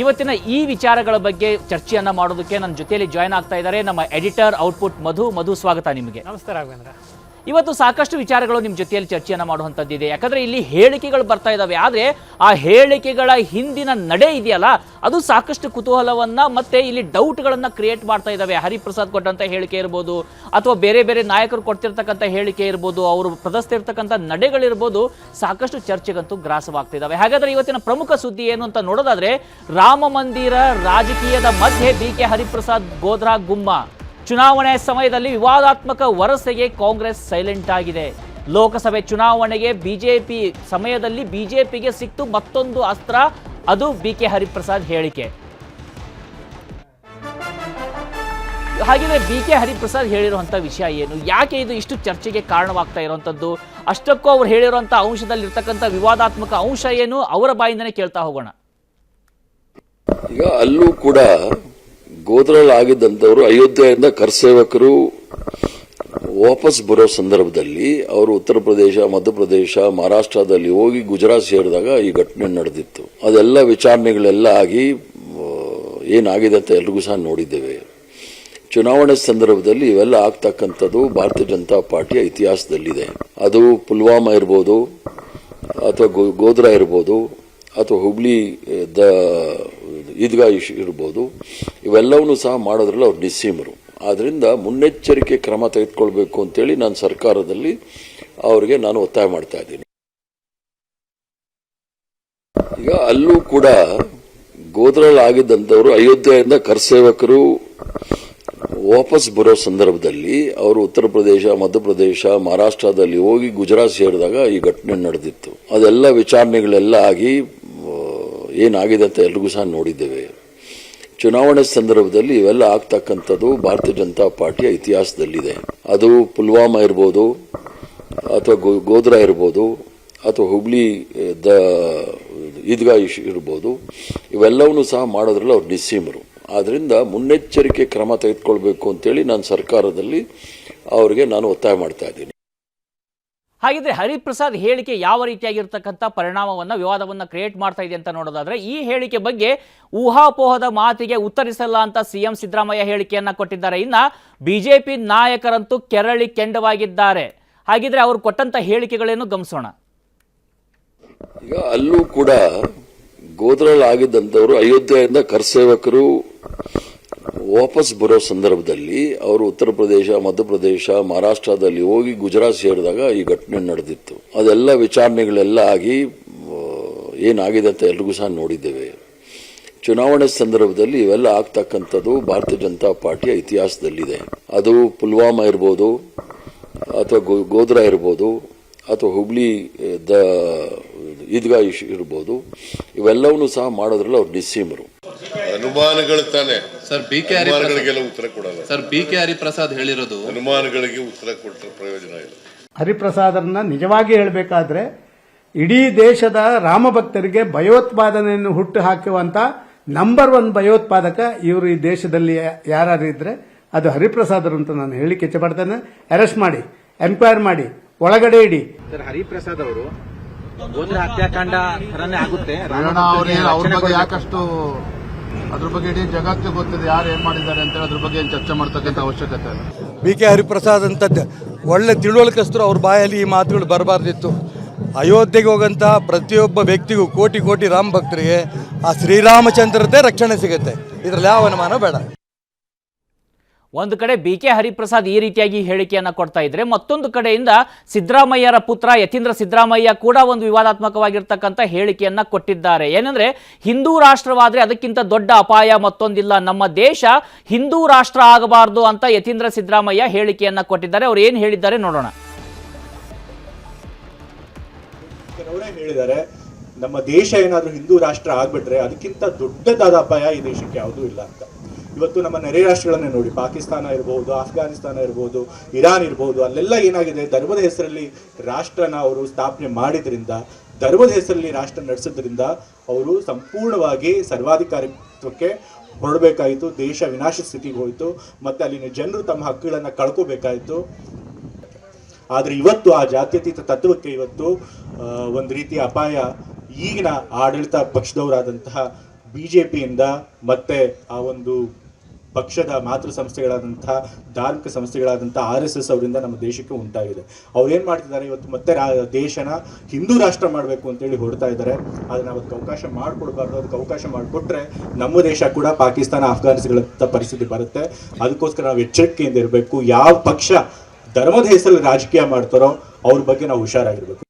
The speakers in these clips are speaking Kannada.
ಇವತ್ತಿನ ಈ ವಿಚಾರಗಳ ಬಗ್ಗೆ ಚರ್ಚೆಯನ್ನ ಮಾಡೋದಕ್ಕೆ ನನ್ನ ಜೊತೆಯಲ್ಲಿ ಜಾಯ್ನ್ ಆಗ್ತಾ ಇದ್ದಾರೆ ನಮ್ಮ ಎಡಿಟರ್ ಔಟ್ಪುಟ್ ಮಧು. ಮಧು, ಸ್ವಾಗತ ನಿಮಗೆ. ನಮಸ್ತೆ ರಾಘವೇಂದ್ರ. ಇವತ್ತು ಸಾಕಷ್ಟು ವಿಚಾರಗಳು ನಿಮ್ಮ ಜೊತೆಯಲ್ಲಿ ಚರ್ಚೆಯನ್ನ ಮಾಡುವಂಥದ್ದಿದೆ. ಯಾಕಂದರೆ ಇಲ್ಲಿ ಹೇಳಿಕೆಗಳು ಬರ್ತಾ ಇದ್ದಾವೆ ಆದರೆ ಆ ಹೇಳಿಕೆಗಳ ಹಿಂದಿನ ನಡೆ ಇದೆಯಲ್ಲ, ಅದು ಸಾಕಷ್ಟು ಕುತೂಹಲವನ್ನು ಮತ್ತು ಇಲ್ಲಿ ಡೌಟ್ಗಳನ್ನು ಕ್ರಿಯೇಟ್ ಮಾಡ್ತಾ ಇದ್ದಾವೆ ಹರಿಪ್ರಸಾದ್ ಕೊಟ್ಟಂಥ ಹೇಳಿಕೆ ಇರ್ಬೋದು, ಅಥವಾ ಬೇರೆ ಬೇರೆ ನಾಯಕರು ಕೊಡ್ತಿರ್ತಕ್ಕಂಥ ಹೇಳಿಕೆ ಇರ್ಬೋದು, ಅವರು ಪ್ರದರ್ಶಿಸಿರ್ತಕ್ಕಂಥ ನಡೆಗಳಿರ್ಬೋದು, ಸಾಕಷ್ಟು ಚರ್ಚೆಗಂತೂ ಗ್ರಾಸವಾಗ್ತಿದ್ದಾವೆ ಹಾಗಾದರೆ ಹಾಗಾದ್ರೆ ಇವತ್ತಿನ ಪ್ರಮುಖ ಸುದ್ದಿ ಏನು ಅಂತ ನೋಡೋದಾದ್ರೆ, ರಾಮ ಮಂದಿರ ರಾಜಕೀಯದ ಮಧ್ಯೆ ಬಿ ಕೆ ಹರಿಪ್ರಸಾದ್ ಗೋಧ್ರಾ ಗುಮ್ಮ. ಚುನಾವಣೆ ಸಮಯದಲ್ಲಿ ವಿವಾದಾತ್ಮಕ ವರಸೆಗೆ ಕಾಂಗ್ರೆಸ್ ಸೈಲೆಂಟ್ ಆಗಿದೆ. ಲೋಕಸಭೆ ಚುನಾವಣೆಗೆ ಬಿಜೆಪಿ ಸಮಯದಲ್ಲಿ ಬಿಜೆಪಿಗೆ ಸಿಕ್ತು ಮತ್ತೊಂದು ಅಸ್ತ್ರ, ಅದು ಬಿ ಕೆ ಹರಿಪ್ರಸಾದ್ ಹೇಳಿಕೆ. ಹಾಗಿದ್ರೆ ಬಿ ಕೆ ಹರಿಪ್ರಸಾದ್ ಹೇಳಿರುವಂಥ ವಿಷಯ ಏನು? ಯಾಕೆ ಇದು ಇಷ್ಟು ಚರ್ಚೆಗೆ ಕಾರಣವಾಗ್ತಾ ಇರುವಂಥದ್ದು ಅಷ್ಟಕ್ಕೂ ಅವ್ರು ಹೇಳಿರುವಂಥ ಅಂಶದಲ್ಲಿ ಇರ್ತಕ್ಕಂಥ ವಿವಾದಾತ್ಮಕ ಅಂಶ ಏನು? ಅವರ ಬಾಯಿಂದನೇ ಕೇಳ್ತಾ ಹೋಗೋಣ. ಈಗ ಅಲ್ಲೂ ಕೂಡ ಗೋದ್ರಲ್ಲಿ ಆಗಿದ್ದಂಥವ್ರು ಅಯೋಧ್ಯೆಯಿಂದ ಕರ್ಸೇವಕರು ವಾಪಸ್ ಬರೋ ಸಂದರ್ಭದಲ್ಲಿ ಅವರು ಉತ್ತರ ಪ್ರದೇಶ, ಮಧ್ಯಪ್ರದೇಶ, ಮಹಾರಾಷ್ಟ್ರದಲ್ಲಿ ಹೋಗಿ ಗುಜರಾತ್ ಸೇರಿದಾಗ ಈ ಘಟನೆ ನಡೆದಿತ್ತು. ಅದೆಲ್ಲ ವಿಚಾರಣೆಗಳೆಲ್ಲ ಆಗಿ ಏನಾಗಿದೆ ಅಂತ ಎಲ್ರಿಗೂ ಸಹ ನೋಡಿದ್ದೇವೆ. ಚುನಾವಣೆ ಸಂದರ್ಭದಲ್ಲಿ ಇವೆಲ್ಲ ಆಗ್ತಕ್ಕಂಥದ್ದು ಭಾರತೀಯ ಜನತಾ ಪಾರ್ಟಿಯ ಇತಿಹಾಸದಲ್ಲಿದೆ. ಅದು ಪುಲ್ವಾಮಾ ಇರ್ಬೋದು, ಅಥವಾ ಗೋಧ್ರಾ ಇರ್ಬೋದು, ಅಥವಾ ಹುಬ್ಳಿ, ದ ಈದ್ಗಾ ಇರ್ಬೋದು, ಇವೆಲ್ಲವನ್ನೂ ಸಹ ಮಾಡೋದ್ರಲ್ಲಿ ಅವ್ರು ನಿಸ್ಸೀಮರು. ಆದ್ದರಿಂದ ಮುನ್ನೆಚ್ಚರಿಕೆ ಕ್ರಮ ತೆಗೆದುಕೊಳ್ಬೇಕು ಅಂತೇಳಿ ನಾನು ಸರ್ಕಾರದಲ್ಲಿ ಅವರಿಗೆ ನಾನು ಒತ್ತಾಯ ಮಾಡ್ತಾ ಇದ್ದೀನಿ. ಈಗ ಅಲ್ಲೂ ಕೂಡ ಗೋದ್ರಲ್ಲಿ ಆಗಿದ್ದಂಥವ್ರು ಅಯೋಧ್ಯೆಯಿಂದ ಕರ್ಸೇವಕರು ವಾಪಸ್ ಬರೋ ಸಂದರ್ಭದಲ್ಲಿ ಅವರು ಉತ್ತರ ಪ್ರದೇಶ ಮಧ್ಯಪ್ರದೇಶ ಮಹಾರಾಷ್ಟ್ರದಲ್ಲಿ ಹೋಗಿ ಗುಜರಾತ್ ಸೇರಿದಾಗ ಈ ಘಟನೆ ನಡೆದಿತ್ತು. ಅದೆಲ್ಲ ವಿಚಾರಣೆಗಳೆಲ್ಲ ಆಗಿ ಏನಾಗಿದೆ ಅಂತ ಎಲ್ರಿಗೂ ಸಹ ನೋಡಿದ್ದೇವೆ. ಚುನಾವಣೆ ಸಂದರ್ಭದಲ್ಲಿ ಇವೆಲ್ಲ ಆಗ್ತಕ್ಕಂಥದ್ದು ಭಾರತೀಯ ಜನತಾ ಪಾರ್ಟಿಯ ಇತಿಹಾಸದಲ್ಲಿದೆ. ಅದು ಪುಲ್ವಾಮಾ ಇರ್ಬೋದು, ಅಥವಾ ಗೋಧ್ರಾ ಇರ್ಬೋದು, ಅಥವಾ ಹುಬ್ಳಿ ದ, ಈದ್ಗಾ ಇರ್ಬೋದು. ಇವೆಲ್ಲವನ್ನೂ ಸಹ ಮಾಡೋದ್ರಲ್ಲಿ ಅವ್ರು ನಿಸ್ಸೀಮರು. ಆದ್ದರಿಂದ ಮುನ್ನೆಚ್ಚರಿಕೆ ಕ್ರಮ ತೆಗೆದುಕೊಳ್ಬೇಕು ಅಂತೇಳಿ ನಾನು ಸರ್ಕಾರದಲ್ಲಿ ಅವರಿಗೆ ನಾನು ಒತ್ತಾಯ ಮಾಡ್ತಾ ಇದ್ದೀನಿ. ಹಾಗಿದ್ರೆ ಹರಿಪ್ರಸಾದ್ ಹೇಳಿಕೆ ಯಾವ ರೀತಿಯಾಗಿರ್ತಕ್ಕಂಥ ಪರಿಣಾಮವನ್ನು, ವಿವಾದವನ್ನು ಕ್ರಿಯೇಟ್ ಮಾಡ್ತಾ ಇದೆ ಅಂತ ನೋಡೋದಾದ್ರೆ, ಈ ಹೇಳಿಕೆ ಬಗ್ಗೆ ಊಹಾಪೋಹದ ಮಾತಿಗೆ ಉತ್ತರಿಸಲ್ಲ ಅಂತ ಸಿಎಂ ಸಿದ್ದರಾಮಯ್ಯ ಹೇಳಿಕೆಯನ್ನು ಕೊಟ್ಟಿದ್ದಾರೆ. ಇನ್ನ ಬಿಜೆಪಿ ನಾಯಕರಂತೂ ಕೆರಳಿ ಕೆಂಡವಾಗಿದ್ದಾರೆ. ಹಾಗಿದ್ರೆ ಅವರು ಕೊಟ್ಟಂತ ಹೇಳಿಕೆಗಳೇನು ಗಮನಿಸೋಣ. ಈಗ ಅಲ್ಲೂ ಕೂಡ ಗೋದ್ರಲ್ಲಿ ಆಗಿದ್ದಂಥವ್ರು ಅಯೋಧ್ಯೆಯಿಂದ ಕರ್ಸೇವಕರು ವಾಪಸ್ ಬರೋ ಸಂದರ್ಭದಲ್ಲಿ ಅವರು ಉತ್ತರ ಪ್ರದೇಶ ಮಧ್ಯಪ್ರದೇಶ ಮಹಾರಾಷ್ಟ್ರದಲ್ಲಿ ಹೋಗಿ ಗುಜರಾತ್ ಸೇರಿದಾಗ ಈ ಘಟನೆ ನಡೆದಿತ್ತು. ಅದೆಲ್ಲ ವಿಚಾರಣೆಗಳೆಲ್ಲ ಆಗಿ ಏನಾಗಿದೆ ಅಂತ ಎಲ್ರಿಗೂ ಸಹ ನೋಡಿದ್ದೇವೆ. ಚುನಾವಣೆ ಸಂದರ್ಭದಲ್ಲಿ ಇವೆಲ್ಲ ಆಗ್ತಕ್ಕಂಥದ್ದು ಭಾರತೀಯ ಜನತಾ ಪಾರ್ಟಿಯ ಇತಿಹಾಸದಲ್ಲಿದೆ. ಅದು ಪುಲ್ವಾಮಾ ಇರ್ಬೋದು, ಅಥವಾ ಗೋಧ್ರಾ ಇರ್ಬೋದು, ಅಥವಾ ಹುಬ್ಳಿ, ದ ಈದ್ಗಾ ಇಶ್ಯೂ ಇರ್ಬೋದು. ಇವೆಲ್ಲವನ್ನೂ ಸಹ ಮಾಡೋದ್ರಲ್ಲಿ ಅವ್ರು ನಿಸ್ಸೀಮರು. ಅನುಮಾನಗಳು ತಾನೆ. ಸರ್ ಬಿ ಕೆ ಹರಿಪ್ರಸಾದ್ ಅನುಮಾನಗಳಿಗೆಲ್ಲ ಉತ್ತರ ಕೊಡಲ್ಲ. ಸರ್ ಬಿ ಕೆ ಹರಿಪ್ರಸಾದ್ ಹೇಳಿರೋದು ಅನುಮಾನಗಳಿಗೆ ಉತ್ತರ ಕೊಟ್ಟರೆ ಪ್ರಯೋಜನ ಇಲ್ಲ. ಹರಿಪ್ರಸಾದರನ್ನ ನಿಜವಾಗಿ ಹೇಳಬೇಕಾದ್ರೆ ಇಡೀ ದೇಶದ ರಾಮಭಕ್ತರಿಗೆ ಭಯೋತ್ಪಾದನೆಯನ್ನು ಹುಟ್ಟು ಹಾಕುವಂತ ನಂಬರ್ ಒನ್ ಭಯೋತ್ಪಾದಕ ಇವರು ಈ ದೇಶದಲ್ಲಿ ಯಾರು ಇದ್ರೆ ಅದು ಹರಿಪ್ರಸಾದರು ಅಂತ ನಾನು ಹೇಳಿ ಇಚ್ಛಪಡ್ತೇನೆ ಅರೆಸ್ಟ್ ಮಾಡಿ ಎನ್ಕ್ವೈರ್ ಮಾಡಿ ಒಳಗಡೆ ಇಡಿ. ಸರ್ ಹರಿಪ್ರಸಾದ್ ಅವರು ಗೋದ್ರ ಹತ್ಯಾಕಾಂಡ ಥರನೇ ಆಗುತ್ತೆ. ರೇವಣ್ಣ ಅವ್ರ ಬಗ್ಗೆ ಯಾಕಷ್ಟು ಅದ್ರ ಬಗ್ಗೆ ಇಡೀ ಜಗತ್ತು ಗೊತ್ತಿದೆ ಯಾರು ಏನ್ ಮಾಡಿದ್ದಾರೆ ಅಂತ ಅದ್ರ ಬಗ್ಗೆ ಏನ್ ಚರ್ಚೆ ಮಾಡ್ತಕ್ಕಂಥ ಅವಶ್ಯಕತೆ ಇಲ್ಲ. ಬಿ ಕೆ ಹರಿಪ್ರಸಾದ್ ಅಂತದ್ದ ಒಳ್ಳೆ ತಿಳುವಳಿಕಸ್ತರು ಅವ್ರ ಬಾಯಲ್ಲಿ ಈ ಮಾತುಗಳು ಬರಬಾರ್ದಿತ್ತು. ಅಯೋಧ್ಯೆಗೆ ಹೋಗಂತ ಪ್ರತಿಯೊಬ್ಬ ವ್ಯಕ್ತಿಗೂ ಕೋಟಿ ಕೋಟಿ ರಾಮ ಭಕ್ತರಿಗೆ ಆ ಶ್ರೀರಾಮಚಂದ್ರದೇ ರಕ್ಷಣೆ ಸಿಗುತ್ತೆ. ಇದರಲ್ಲಿ ಯಾವ ಅನುಮಾನ ಬೇಡ. ಒಂದು ಕಡೆ ಬಿ ಕೆ ಹರಿಪ್ರಸಾದ್ ಈ ರೀತಿಯಾಗಿ ಹೇಳಿಕೆಯನ್ನ ಕೊಡ್ತಾ ಇದ್ರೆ ಮತ್ತೊಂದು ಕಡೆಯಿಂದ ಸಿದ್ದರಾಮಯ್ಯರ ಪುತ್ರ ಯತೀಂದ್ರ ಸಿದ್ದರಾಮಯ್ಯ ಕೂಡ ಒಂದು ವಿವಾದಾತ್ಮಕವಾಗಿರ್ತಕ್ಕಂಥ ಹೇಳಿಕೆಯನ್ನ ಕೊಟ್ಟಿದ್ದಾರೆ. ಏನಂದ್ರೆ, ಹಿಂದೂ ರಾಷ್ಟ್ರವಾದ್ರೆ ಅದಕ್ಕಿಂತ ದೊಡ್ಡ ಅಪಾಯ ಮತ್ತೊಂದಿಲ್ಲ. ನಮ್ಮ ದೇಶ ಹಿಂದೂ ರಾಷ್ಟ್ರ ಆಗಬಾರದು ಅಂತ ಯತೀಂದ್ರ ಸಿದ್ದರಾಮಯ್ಯ ಹೇಳಿಕೆಯನ್ನ ಕೊಟ್ಟಿದ್ದಾರೆ. ಅವ್ರು ಏನು ಹೇಳಿದ್ದಾರೆ ನೋಡೋಣ. ಹೇಳಿದ್ದಾರೆ, ನಮ್ಮ ದೇಶ ಏನಾದ್ರೂ ಹಿಂದೂ ರಾಷ್ಟ್ರ ಆಗ್ಬಿಟ್ರೆ ಅದಕ್ಕಿಂತ ದೊಡ್ಡದಾದ ಅಪಾಯ ಈ ದೇಶಕ್ಕೆ ಯಾವುದೂ ಇಲ್ಲ ಅಂತ. ಇವತ್ತು ನಮ್ಮ ನೆರೆ ರಾಷ್ಟ್ರಗಳನ್ನೇ ನೋಡಿ, ಪಾಕಿಸ್ತಾನ ಇರ್ಬೋದು, ಆಫ್ಘಾನಿಸ್ತಾನ ಇರ್ಬೋದು, ಇರಾನ್ ಇರ್ಬೋದು, ಅಲ್ಲೆಲ್ಲ ಏನಾಗಿದೆ? ಧರ್ಮದ ಹೆಸರಲ್ಲಿ ರಾಷ್ಟ್ರನ ಅವರು ಸ್ಥಾಪನೆ ಮಾಡಿದ್ರಿಂದ, ಧರ್ಮದ ಹೆಸರಲ್ಲಿ ರಾಷ್ಟ್ರ ನಡೆಸೋದ್ರಿಂದ ಅವರು ಸಂಪೂರ್ಣವಾಗಿ ಸರ್ವಾಧಿಕಾರಿತ್ವಕ್ಕೆ ಹೊರಡಬೇಕಾಯಿತು, ದೇಶ ವಿನಾಶ ಸ್ಥಿತಿಗೆ ಹೋಯಿತು, ಮತ್ತೆ ಅಲ್ಲಿನ ಜನರು ತಮ್ಮ ಹಕ್ಕುಗಳನ್ನು ಕಳ್ಕೋಬೇಕಾಯಿತು. ಆದರೆ ಇವತ್ತು ಆ ಜಾತ್ಯತೀತ ತತ್ವಕ್ಕೆ ಇವತ್ತು ಒಂದು ರೀತಿಯ ಅಪಾಯ. ಈಗಿನ ಆಡಳಿತ ಪಕ್ಷದವರಾದಂತಹ ಬಿ ಜೆ ಪಿಯಿಂದ ಮತ್ತೆ ಆ ಒಂದು ಪಕ್ಷದ ಮಾತೃ ಸಂಸ್ಥೆಗಳಾದಂತಹ ಧಾರ್ಮಿಕ ಸಂಸ್ಥೆಗಳಾದಂಥ ಆರ್ ಎಸ್ ಎಸ್ ಅವರಿಂದ ನಮ್ಮ ದೇಶಕ್ಕೆ ಉಂಟಾಗಿದೆ. ಅವ್ರು ಏನು ಮಾಡ್ತಿದ್ದಾರೆ? ಇವತ್ತು ಮತ್ತೆ ದೇಶನ ಹಿಂದೂ ರಾಷ್ಟ್ರ ಮಾಡಬೇಕು ಅಂತೇಳಿ ಹೊಡ್ತಾ ಇದ್ದಾರೆ. ಆದರೆ ನಾವು ಅದಕ್ಕೆ ಅವಕಾಶ ಮಾಡಿಕೊಡ್ಬಾರ್ದು. ಅದಕ್ಕೆ ಅವಕಾಶ ಮಾಡಿಕೊಟ್ರೆ ನಮ್ಮ ದೇಶ ಕೂಡ ಪಾಕಿಸ್ತಾನ ಅಫ್ಘಾನಿಸ್ತಾನಗಳಂಥ ಪರಿಸ್ಥಿತಿ ಬರುತ್ತೆ. ಅದಕ್ಕೋಸ್ಕರ ನಾವು ಎಚ್ಚರಿಕೆಯಿಂದ ಇರಬೇಕು. ಯಾವ ಪಕ್ಷ ಧರ್ಮದ ಹೆಸರಲ್ಲಿ ರಾಜಕೀಯ ಮಾಡ್ತಾರೋ ಅವ್ರ ಬಗ್ಗೆ ನಾವು ಹುಷಾರಾಗಿರ್ಬೇಕು.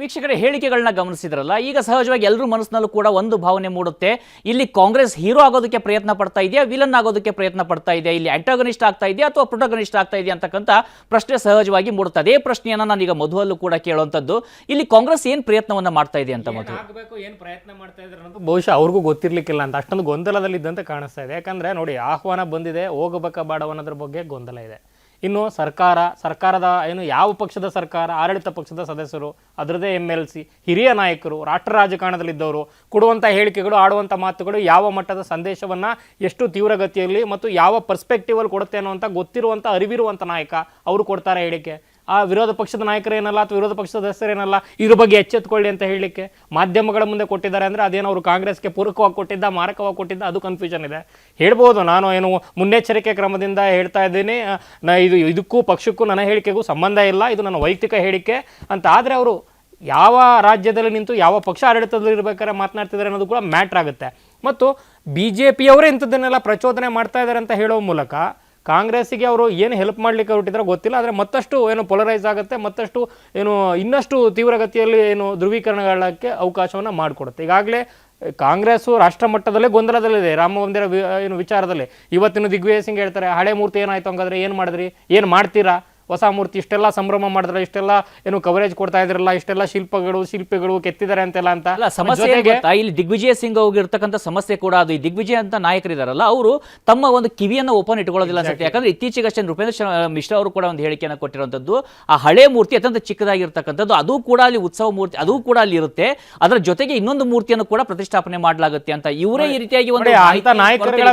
ವೀಕ್ಷಕರ ಹೇಳಿಕೆಗಳನ್ನ ಗಮನಿಸಿದ್ರಲ್ಲ ಈಗ ಸಹಜವಾಗಿ ಎಲ್ಲರೂ ಮನಸ್ಸಿನಲ್ಲೂ ಕೂಡ ಒಂದು ಭಾವನೆ ಮೂಡುತ್ತೆ. ಇಲ್ಲಿ ಕಾಂಗ್ರೆಸ್ ಹೀರೋ ಆಗೋದಕ್ಕೆ ಪ್ರಯತ್ನ ಪಡ್ತಾ ಇದೆಯಾ ವಿಲನ್ ಆಗೋದಕ್ಕೆ ಪ್ರಯತ್ನ ಪಡ್ತಾ ಇದೆಯಾ ಇಲ್ಲಿ ಆಂಟಾಗನಿಸ್ಟ್ ಆಗ್ತಾ ಇದೆಯಾ ಅಥವಾ ಪ್ರೊಟೋಗನಿಸ್ಟ್ ಆಗ್ತಾ ಇದೆಯಾ ಅಂತಕ್ಕಂಥ ಪ್ರಶ್ನೆ ಸಹಜವಾಗಿ ಮೂಡುತ್ತೆ. ಅದೇ ಪ್ರಶ್ನೆಯನ್ನ ನಾನೀಗ ಮಧುವಲ್ಲೂ ಕೂಡ ಕೇಳುವಂಥದ್ದು. ಇಲ್ಲಿ ಕಾಂಗ್ರೆಸ್ ಏನು ಪ್ರಯತ್ನವನ್ನ ಮಾಡ್ತಾ ಇದೆ ಅಂತ ಮಧು ಆಗಬೇಕು ಏನು ಪ್ರಯತ್ನ ಮಾಡ್ತಾ ಇದ್ದಾರೆ ಅನ್ನೋದು ಬಹುಶಃ ಅವ್ರಿಗೂ ಗೊತ್ತಿರಲಿಕ್ಕಿಲ್ಲ ಅಂತ. ಅಷ್ಟೊಂದು ಗೊಂದಲದಲ್ಲಿದ್ದಂತೆ ಕಾಣಿಸ್ತಾ ಇದೆ. ಯಾಕಂದ್ರೆ ನೋಡಿ ಆಹ್ವಾನ ಬಂದಿದೆ ಹೋಗಬೇಕಾ ಬಾಡ ಅನ್ನೋದ್ರ ಬಗ್ಗೆ ಗೊಂದಲ ಇದೆ. ಇನ್ನು ಸರ್ಕಾರ, ಸರ್ಕಾರದ ಏನು ಯಾವ ಪಕ್ಷದ ಸರ್ಕಾರ, ಆಡಳಿತ ಪಕ್ಷದ ಸದಸ್ಯರು ಅದರದೇ ಎಂ ಎಲ್ ಸಿ ಹಿರಿಯ ನಾಯಕರು, ರಾಷ್ಟ್ರ ರಾಜಕಾರಣದಲ್ಲಿದ್ದವರು ಕೊಡುವಂಥ ಹೇಳಿಕೆಗಳು ಆಡುವಂಥ ಮಾತುಗಳು ಯಾವ ಮಟ್ಟದ ಸಂದೇಶವನ್ನು ಎಷ್ಟು ತೀವ್ರಗತಿಯಲ್ಲಿ ಮತ್ತು ಯಾವ ಪರ್ಸ್ಪೆಕ್ಟಿವಲ್ಲಿ ಕೊಡುತ್ತೆ ಅನ್ನುವಂಥ ಗೊತ್ತಿರುವಂಥ ಅರಿವಿರುವಂಥ ನಾಯಕ ಅವರು ಕೊಡ್ತಾರೆ ಹೇಳಿಕೆ. ಆ ವಿರೋಧ ಪಕ್ಷದ ನಾಯಕರೇನಲ್ಲ ಅಥವಾ ವಿರೋಧ ಪಕ್ಷದ ಸದಸ್ಯರೇನಲ್ಲ ಇದ್ರ ಬಗ್ಗೆ ಎಚ್ಚೆತ್ಕೊಳ್ಳಿ ಅಂತ ಹೇಳಲಿಕ್ಕೆ ಮಾಧ್ಯಮಗಳ ಮುಂದೆ ಕೊಟ್ಟಿದ್ದಾರೆ ಅಂದರೆ ಅದೇನೋ ಅವರು ಕಾಂಗ್ರೆಸ್ಗೆ ಪೂರಕವಾಗಿ ಕೊಟ್ಟಿದ್ದ, ಮಾರಕವಾಗಿ ಕೊಟ್ಟಿದ್ದ, ಅದು ಕನ್ಫ್ಯೂಷನ್ ಇದೆ. ಹೇಳ್ಬೋದು, ನಾನು ಏನು ಮುನ್ನೆಚ್ಚರಿಕೆ ಕ್ರಮದಿಂದ ಹೇಳ್ತಾ ಇದ್ದೀನಿ. ನಾ, ಇದು, ಇದಕ್ಕೂ ಪಕ್ಷಕ್ಕೂ ನನ್ನ ಹೇಳಿಕೆಗೂ ಸಂಬಂಧ ಇಲ್ಲ, ಇದು ನನ್ನ ವೈಯಕ್ತಿಕ ಹೇಳಿಕೆ ಅಂತ. ಆದರೆ ಅವರು ಯಾವ ರಾಜ್ಯದಲ್ಲಿ ನಿಂತು ಯಾವ ಪಕ್ಷ ಆಡಳಿತದಲ್ಲಿ ಇರಬೇಕಾದ್ರೆ ಮಾತನಾಡ್ತಿದ್ದಾರೆ ಅನ್ನೋದು ಕೂಡ ಮ್ಯಾಟ್ರ್ ಆಗುತ್ತೆ. ಮತ್ತು ಬಿ ಜೆ ಪಿಯವರೇ ಇಂಥದ್ದನ್ನೆಲ್ಲ ಪ್ರಚೋದನೆ ಮಾಡ್ತಾ ಇದ್ದಾರೆ ಅಂತ ಹೇಳೋ ಮೂಲಕ ಕಾಂಗ್ರೆಸ್ಸಿಗೆ ಅವರು ಏನು ಹೆಲ್ಪ್ ಮಾಡಲಿಕ್ಕೆ ಹೊರಟಿದ್ರೆ ಗೊತ್ತಿಲ್ಲ, ಆದರೆ ಮತ್ತಷ್ಟು ಏನು ಪೊಲರೈಸ್ ಆಗುತ್ತೆ, ಮತ್ತಷ್ಟು ಏನು ಇನ್ನಷ್ಟು ತೀವ್ರಗತಿಯಲ್ಲಿ ಏನು ಧ್ರುವೀಕರಣಗಳಕ್ಕೆ ಅವಕಾಶವನ್ನು ಮಾಡಿಕೊಡುತ್ತೆ. ಈಗಾಗಲೇ ಕಾಂಗ್ರೆಸ್ಸು ರಾಷ್ಟ್ರ ಮಟ್ಟದಲ್ಲೇ ಗೊಂದಲದಲ್ಲಿದೆ. ರಾಮ ಮಂದಿರ ಏನು ವಿಚಾರದಲ್ಲಿ ಇವತ್ತಿನ ದಿಗ್ವಿಜಯ್ ಸಿಂಗ್ ಹೇಳ್ತಾರೆ, ಹಳೆ ಮೂರ್ತಿ ಏನಾಯ್ತು ಹಂಗಾದ್ರೆ ಏನು ಮಾಡಿದ್ರಿ, ಏನು ಮಾಡ್ತೀರಾ? ಹೊಸ ಮೂರ್ತಿ ಇಷ್ಟೆಲ್ಲ ಸಂಭ್ರಮ ಮಾಡಿದ್ರೆ ಇಷ್ಟೆಲ್ಲ ಏನು ಕವರೇಜ್ ಕೊಡ್ತಾ ಇದ್ರಲ್ಲ ಇಷ್ಟೆಲ್ಲ ಶಿಲ್ಪಗಳು ಶಿಲ್ಪಿಗಳು ಕೆತ್ತಿದ್ದಾರೆ ಅಂತೆಲ್ಲ ಅಂತ. ಅಲ್ಲ ಸಮಸ್ಯೆ? ಇಲ್ಲಿ ದಿಗ್ವಿಜಯ ಸಿಂಗ್ ಹೋಗಿರ್ತಕ್ಕಂಥ ಸಮಸ್ಯೆ ಕೂಡ ಅದು. ಈ ದಿಗ್ವಿಜಯ ಅಂತ ನಾಯಕರಿದಾರಲ್ಲ ಅವರು ತಮ್ಮ ಒಂದು ಕಿವಿಯನ್ನು ಓಪನ್ ಇಟ್ಕೊಳ್ಳೋದಿಲ್ಲ ಅನ್ಸುತ್ತೆ. ಯಾಕಂದ್ರೆ ಇತ್ತೀಚೆಗಷ್ಟೇ ನೃಪೇಂದ್ರ ಮಿಶ್ರಾ ಅವರು ಕೂಡ ಒಂದು ಹೇಳಿಕೆಯನ್ನು ಕೊಟ್ಟಿರುವಂತದ್ದು ಆ ಹಳೆ ಮೂರ್ತಿ ಅತ್ಯಂತ ಚಿಕ್ಕದಾಗಿರ್ತಕ್ಕಂಥದ್ದು ಅದು ಕೂಡ ಅಲ್ಲಿ ಉತ್ಸವ ಮೂರ್ತಿ ಅದು ಕೂಡ ಅಲ್ಲಿ ಇರುತ್ತೆ. ಅದರ ಜೊತೆಗೆ ಇನ್ನೊಂದು ಮೂರ್ತಿಯನ್ನು ಕೂಡ ಪ್ರತಿಷ್ಠಾಪನೆ ಮಾಡಲಾಗುತ್ತೆ ಅಂತ ಇವರೇ ಈ ರೀತಿಯಾಗಿ ಒಂದು ನಾಯಕರುಗಳ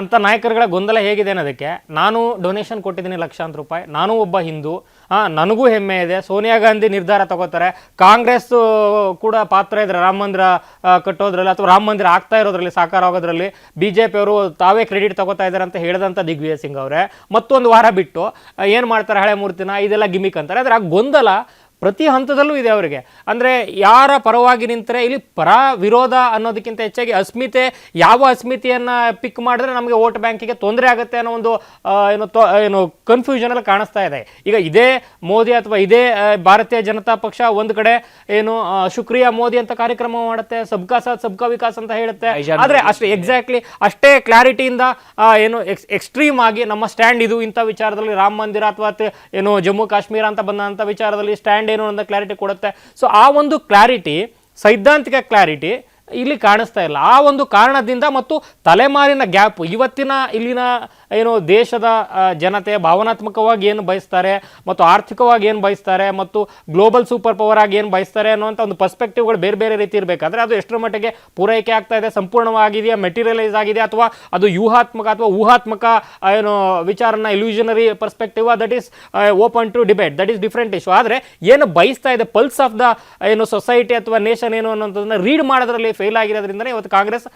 ಅಂತ ನಾಯಕರುಗಳ ಗೊಂದಲ ಹೇಗಿದೆ ಅನ್ನೋದಕ್ಕೆ ನಾನು ಡೊನೇಷನ್ ಕೊಟ್ಟಿದ್ದೀನಿ ಲಕ್ಷಾಂತರ ರೂಪಾಯಿ ನಾನು ಒಬ್ಬ ಹಿಂದೂ ಆ, ನನಗೂ ಹೆಮ್ಮೆ ಇದೆ. ಸೋನಿಯಾ ಗಾಂಧಿ ನಿರ್ಧಾರ ತಗೋತಾರೆ. ಕಾಂಗ್ರೆಸ್ ಕೂಡ ಪಾತ್ರ ಇದ್ರೆ ರಾಮ ಮಂದಿರ ಕಟ್ಟೋದ್ರಲ್ಲಿ ಅಥವಾ ರಾಮ ಮಂದಿರ ಆಗ್ತಾ ಇರೋದ್ರಲ್ಲಿ ಸಾಕಾರ ಆಗೋದ್ರಲ್ಲಿ ಬಿ ಜೆ ಪಿಯವರು ತಾವೇ ಕ್ರೆಡಿಟ್ ತಗೋತಾ ಇದ್ದಾರೆ ಅಂತ ಹೇಳಿದಂಥ ದಿಗ್ವಿಜಯ್ ಸಿಂಗ್ ಅವರೇ. ಮತ್ತೊಂದು ವಾರ ಬಿಟ್ಟು ಏನು ಮಾಡ್ತಾರೆ ಹಳೆ ಮೂರ್ತಿನ ಇದೆಲ್ಲ ಗಿಮಿಕ್ ಅಂತಾರೆ. ಆದರೆ ಆ ಗೊಂದಲ ಪ್ರತಿ ಹಂತದಲ್ಲೂ ಇದೆ ಅವರಿಗೆ. ಅಂದರೆ ಯಾರ ಪರವಾಗಿ ನಿಂತರೆ ಇಲ್ಲಿ ಪರ ವಿರೋಧ ಅನ್ನೋದಕ್ಕಿಂತ ಹೆಚ್ಚಾಗಿ ಅಸ್ಮಿತೆ ಯಾವ ಅಸ್ಮಿತೆಯನ್ನು ಪಿಕ್ ಮಾಡಿದ್ರೆ ನಮಗೆ ವೋಟ್ ಬ್ಯಾಂಕಿಗೆ ತೊಂದರೆ ಆಗುತ್ತೆ ಅನ್ನೋ ಒಂದು ಏನು ತೊ ಏನು ಕನ್ಫ್ಯೂಷನಲ್ಲಿ ಕಾಣಿಸ್ತಾ ಇದೆ. ಈಗ ಇದೇ ಮೋದಿ ಅಥವಾ ಇದೇ ಭಾರತೀಯ ಜನತಾ ಪಕ್ಷ ಒಂದು ಕಡೆ ಏನು ಶುಕ್ರಿಯಾ ಮೋದಿ ಅಂತ ಕಾರ್ಯಕ್ರಮ ಮಾಡುತ್ತೆ ಸಬ್ಕಾ ಸಾಥ್ ಸಬ್ಕಾ ವಿಕಾಸ್ ಅಂತ ಹೇಳುತ್ತೆ. ಆದರೆ ಅಷ್ಟೇ ಎಕ್ಸಾಕ್ಟ್ಲಿ ಅಷ್ಟೇ ಕ್ಲಾರಿಟಿಯಿಂದ ಏನು ಎಕ್ಸ್ ಎಕ್ಸ್ಟ್ರೀಮ್ ಆಗಿ ನಮ್ಮ ಸ್ಟ್ಯಾಂಡ್ ಇದು ಇಂಥ ವಿಚಾರದಲ್ಲಿ ರಾಮ ಮಂದಿರ ಅಥವಾ ಏನು ಜಮ್ಮು ಕಾಶ್ಮೀರ ಅಂತ ಬಂದಂಥ ವಿಚಾರದಲ್ಲಿ ಸ್ಟ್ಯಾಂಡ್ ಏನು ಅಂತ ಕ್ಲಾರಿಟಿ ಕೊಡುತ್ತೆ. ಸೊ ಆ ಒಂದು ಕ್ಲಾರಿಟಿ ಸೈದ್ಧಾಂತಿಕ ಕ್ಲಾರಿಟಿ ಇಲ್ಲಿ ಕಾಣಿಸ್ತಾ ಇಲ್ಲ. ಆ ಒಂದು ಕಾರಣದಿಂದ ಮತ್ತು ತಲೆಮಾರಿನ ಗ್ಯಾಪ್, ಇವತ್ತಿನ ಇಲ್ಲಿನ ಏನು ದೇಶದ ಜನತೆ ಭಾವನಾತ್ಮಕವಾಗಿ ಏನು ಬಯಸ್ತಾರೆ ಮತ್ತು ಆರ್ಥಿಕವಾಗಿ ಏನು ಬಯಸ್ತಾರೆ ಮತ್ತು ಗ್ಲೋಬಲ್ ಸೂಪರ್ ಪವರ್ ಆಗಿ ಏನು ಬಯಸ್ತಾರೆ ಅನ್ನುವಂಥ ಒಂದು ಪರ್ಸ್ಪೆಕ್ಟಿವ್ಗಳು ಬೇರೆ ಬೇರೆ ರೀತಿ ಇರಬೇಕಾದ್ರೆ ಅದು ಎಷ್ಟರ ಮಟ್ಟಿಗೆ ಪೂರೈಕೆ ಆಗ್ತಾ ಇದೆ, ಸಂಪೂರ್ಣವಾಗಿದೆಯಾ, ಮೆಟೀರಿಯಲೈಸ್ ಆಗಿದೆ ಅಥವಾ ಅದು ವ್ಯೂಹಾತ್ಮಕ ಅಥವಾ ಊಹಾತ್ಮಕ ಏನು ವಿಚಾರನ illusionary perspective that is open to debate that is different issue ಆದರೆ ಏನು ಬಯಸ್ತಾ ಇದೆ ಪಲ್ಸ್ ಆಫ್ ದ ಏನು ಸೊಸೈಟಿ ಅಥವಾ ನೇಷನ್ ಏನು ಅನ್ನೋಂಥದ್ದನ್ನ ರೀಡ್ ಮಾಡೋದ್ರಲ್ಲಿ ಫೇಲ್ ಆಗಿರೋದ್ರಿಂದನೇ ಇವತ್ತು ಕಾಂಗ್ರೆಸ್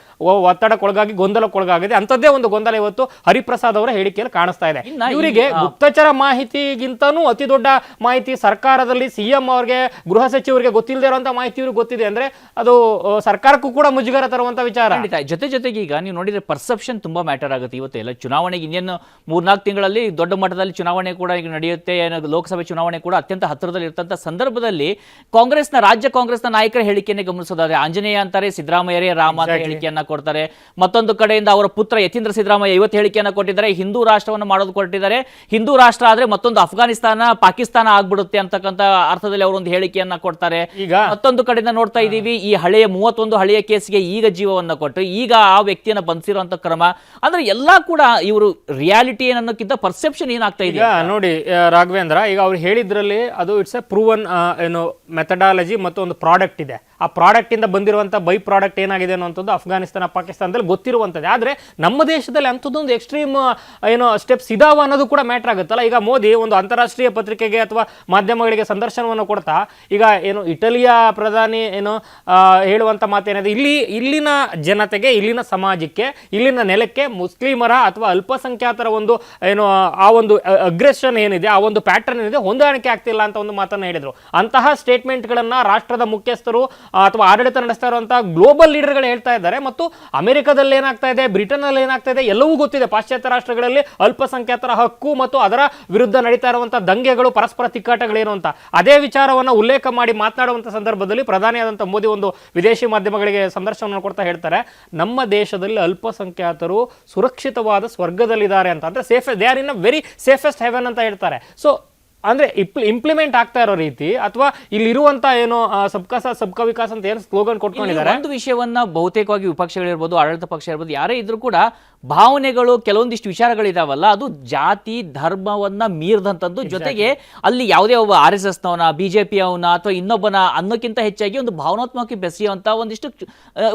ಒತ್ತಡಕ್ಕೊಳಗಾಗಿ ಗೊಂದಲಕ್ಕೊಳಗಾಗಿದೆ. ಅಂಥದ್ದೇ ಒಂದು ಗೊಂದಲ ಇವತ್ತು ಹರಿಪ್ರಸಾದ್ ಅವರ ಹೇಳಿಕೆಯಲ್ಲಿ ಕಾಣಿಸ್ತಾ ಇದೆ. ಇವರಿಗೆ ಗುಪ್ತಚರ ಮಾಹಿತಿಗಿಂತನೂ ಅತಿ ದೊಡ್ಡ ಮಾಹಿತಿ ಸರ್ಕಾರದಲ್ಲಿ ಸಿಎಂ ಅವರಿಗೆ ಗೃಹ ಸಚಿವರಿಗೆ ಗೊತ್ತಿಲ್ಲದೆ ಇರುವಂತಹ ಮಾಹಿತಿ ಇವ್ರಿಗೆ ಗೊತ್ತಿದೆ ಅಂದ್ರೆ ಅದು ಸರ್ಕಾರಕ್ಕೂ ಕೂಡ ಮುಜುಗರ ತರುವಂತ ವಿಚಾರ. ಜೊತೆ ಜೊತೆಗೆ ಈಗ ನೀವು ನೋಡಿದ್ರೆ ಪರ್ಸೆಪ್ಷನ್ ತುಂಬಾ ಮ್ಯಾಟರ್ ಆಗುತ್ತೆ ಇವತ್ತು ಎಲ್ಲ ಚುನಾವಣೆಗೆ. ಇನ್ನೇನು ಮೂರ್ನಾಲ್ಕು ತಿಂಗಳಲ್ಲಿ ದೊಡ್ಡ ಮಟ್ಟದಲ್ಲಿ ಚುನಾವಣೆ ಕೂಡ ಈಗ ನಡೆಯುತ್ತೆ ಏನು ಲೋಕಸಭೆ ಚುನಾವಣೆ ಕೂಡ ಅತ್ಯಂತ ಹತ್ತಿರದಲ್ಲಿ ಇರುವಂತಹ ಸಂದರ್ಭದಲ್ಲಿ ಕಾಂಗ್ರೆಸ್ನ ರಾಜ್ಯ ಕಾಂಗ್ರೆಸ್ನ ನಾಯಕರ ಹೇಳಿಕೆಯನ್ನೇ ಗಮನಿಸೋದಾದ್ರೆ ಆಂಜನೇಯ ಅಂತಾರೆ ಸಿದ್ದರಾಮಯ್ಯರೇ ರಾಮ ಅಂತ ಹೇಳಿಕೆಯನ್ನ ಕೊಡ್ತಾರೆ. ಮತ್ತೊಂದು ಕಡೆಯಿಂದ ಅವರ ಪುತ್ರ ಯತೀಂದ್ರ ಸಿದ್ದರಾಮಯ್ಯ ಇವತ್ತು ಹೇಳಿಕೆಯನ್ನ ಕೊಟ್ಟಿದ್ದಾರೆ. ಹಿಂದೂ ರಾಷ್ಟ್ರವನ್ನು ಮಾಡೋದು ಕೊಟ್ಟಿದ್ದಾರೆ. ಹಿಂದೂ ರಾಷ್ಟ್ರ ಆದ್ರೆ ಮತ್ತೊಂದು ಅಫ್ಘಾನಿಸ್ತಾನ ಪಾಕಿಸ್ತಾನ ಆಗ್ಬಿಡುತ್ತೆ ಅಂತಕ್ಕಂಥ ಅರ್ಥದಲ್ಲಿ ಅವರೊಂದು ಹೇಳಿಕೆಯನ್ನ ಕೊಡ್ತಾರೆ. ಈಗ ಮತ್ತೊಂದು ಕಡೆಯಿಂದ ನೋಡ್ತಾ ಇದ್ದೀವಿ ಈ ಹಳೆಯ ಮೂವತ್ತೊಂದು ಹಳೆಯ ಕೇಸ್ಗೆ ಈಗ ಜೀವವನ್ನ ಕೊಟ್ಟು ಈಗ ಆ ವ್ಯಕ್ತಿಯನ್ನ ಬಂಧಿಸಿರುವಂತ ಕ್ರಮ. ಅಂದ್ರೆ ಎಲ್ಲಾ ಕೂಡ ಇವರು ರಿಯಾಲಿಟಿ ಏನನ್ನೋಕ್ಕಿಂತ ಪರ್ಸೆಪ್ಷನ್ ಏನಾಗ್ತಾ ಇದೆ ನೋಡಿ ರಾಘವೇಂದ್ರ ಈಗ ಅವ್ರು ಹೇಳಿದ್ರಲ್ಲಿ ಅದು ಇಟ್ಸ್ ಎ ಪ್ರೂವನ್ ಏನು ಮೆಥಡಾಲಜಿ ಮತ್ತು ಒಂದು ಪ್ರಾಡಕ್ಟ್ ಇದೆ. ಆ ಪ್ರಾಡಕ್ಟ್ ಇಂದ ಬಂದಿರುವಂತ ಬೈ ಪ್ರಾಡಕ್ಟ್ ಏನಾಗಿದೆ ಅನ್ನುವಂಥದ್ದು ಅಫ್ಘಾನಿಸ್ತಾನ, ಪಾಕಿಸ್ತಾನದಲ್ಲಿ ಗೊತ್ತಿರುವಂಥದ್ದು. ಆದ್ರೆ ನಮ್ಮ ದೇಶದಲ್ಲಿ ಅಂಥದ್ದೊಂದು ಎಕ್ಸ್ಟ್ರೀಮ್ ಏನೋ ಸ್ಟೆಪ್ಸ್ ಇದಾವ ಅನ್ನೋದು ಕೂಡ ಮ್ಯಾಟ್ರ್ ಆಗುತ್ತಲ್ಲ. ಈಗ ಮೋದಿ ಒಂದು ಅಂತಾರಾಷ್ಟ್ರೀಯ ಪತ್ರಿಕೆಗೆ ಅಥವಾ ಮಾಧ್ಯಮಗಳಿಗೆ ಸಂದರ್ಶನವನ್ನು ಕೊಡ್ತಾ, ಈಗ ಏನು ಇಟಲಿಯ ಪ್ರಧಾನಿ ಏನು ಹೇಳುವಂಥ ಮಾತೇನಿದೆ, ಇಲ್ಲಿ, ಇಲ್ಲಿನ ಜನತೆಗೆ, ಇಲ್ಲಿನ ಸಮಾಜಕ್ಕೆ, ಇಲ್ಲಿನ ನೆಲಕ್ಕೆ ಮುಸ್ಲಿಮರ ಅಥವಾ ಅಲ್ಪಸಂಖ್ಯಾತರ ಒಂದು ಏನು, ಆ ಒಂದು ಅಗ್ರೆಷನ್ ಏನಿದೆ, ಆ ಒಂದು ಪ್ಯಾಟರ್ನ್ ಏನಿದೆ, ಹೊಂದಾಣಿಕೆ ಆಗ್ತಿಲ್ಲ ಅಂತ ಒಂದು ಮಾತನ್ನ ಹೇಳಿದರು. ಅಂತಹ ಸ್ಟೇಟ್ಮೆಂಟ್ಗಳನ್ನು ರಾಷ್ಟ್ರದ ಮುಖ್ಯಸ್ಥರು ಅಥವಾ ಆಡಳಿತ ನಡೆಸ್ತಾ ಇರುವಂತಹ ಗ್ಲೋಬಲ್ ಲೀಡರ್ಗಳು ಹೇಳ್ತಾ ಇದ್ದಾರೆ. ಮತ್ತು ಅಮೆರಿಕದಲ್ಲಿ ಏನಾಗ್ತಾ ಇದೆ ಬ್ರಿಟನ್ ಅಲ್ಲಿ ಏನಾಗ್ತಾ ಇದೆ, ಎಲ್ಲವೂ ಗೊತ್ತಿದೆ. ಪಾಶ್ಚಾತ್ಯ ರಾಷ್ಟ್ರಗಳಲ್ಲಿ ಅಲ್ಪಸಂಖ್ಯಾತರ ಹಕ್ಕು ಮತ್ತು ಅದರ ವಿರುದ್ಧ ನಡೀತಾ ಇರುವಂತಹ ದಂಗೆಗಳು, ಪರಸ್ಪರ ತಿಕ್ಕಾಟಗಳೇನು ಅಂತ. ಅದೇ ವಿಚಾರವನ್ನು ಉಲ್ಲೇಖ ಮಾಡಿ ಮಾತನಾಡುವಂತ ಸಂದರ್ಭದಲ್ಲಿ ಪ್ರಧಾನಿಯಾದಂಥ ಮೋದಿ ಒಂದು ವಿದೇಶಿ ಮಾಧ್ಯಮಗಳಿಗೆ ಸಂದರ್ಶನವನ್ನು ಕೊಡ್ತಾ ಹೇಳ್ತಾರೆ. ನಮ್ಮ ದೇಶದಲ್ಲಿ ಅಲ್ಪಸಂಖ್ಯಾತರು ಸುರಕ್ಷಿತವಾದ ಸ್ವರ್ಗದಲ್ಲಿದ್ದಾರೆ ಅಂತ. ಅಂದ್ರೆ safe they are in a very safest heaven ಅಂತ ಹೇಳ್ತಾರೆ. ಸೊ ಅಂದ್ರೆ ಇಂಪ್ಲಿಮೆಂಟ್ ಆಗ್ತಾ ಇರೋ ರೀತಿ ಅಥವಾ ಇಲ್ಲಿರುವಂತ ಏನು ಸಬ್ಕಾ ಸಾಥ್ ಸಬ್ಕಾ ವಿಕಾಸ್ ಅಂತ ಏನು ಸ್ಲೋಗನ್ ಕೊಟ್ಕೊಂಡಿದ್ದಾರೆ. ಒಂದು ವಿಷಯವನ್ನ ಬಹುತೇಕವಾಗಿ ವಿಪಕ್ಷಗಳಿರ್ಬೋದು ಆಡಳಿತ ಪಕ್ಷ ಇರ್ಬೋದು ಯಾರೇ ಇದ್ರೂ ಕೂಡ ಭಾವನೆಗಳು ಕೆಲವೊಂದಿಷ್ಟು ವಿಚಾರಗಳಿದಾವಲ್ಲ ಅದು ಜಾತಿ ಧರ್ಮವನ್ನ ಮೀರಿದಂಥದ್ದು ಜೊತೆಗೆ ಅಲ್ಲಿ ಯಾವುದೇ ಒಬ್ಬ ಆರ್ ಎಸ್ ಎಸ್ನವನ ಬಿಜೆಪಿ ಅವನ ಅಥವಾ ಇನ್ನೊಬ್ಬನ ಅನ್ನೋಕ್ಕಿಂತ ಹೆಚ್ಚಾಗಿ ಒಂದು ಭಾವನಾತ್ಮಕ ಬೆಸೆಯುವಂತ ಒಂದಿಷ್ಟು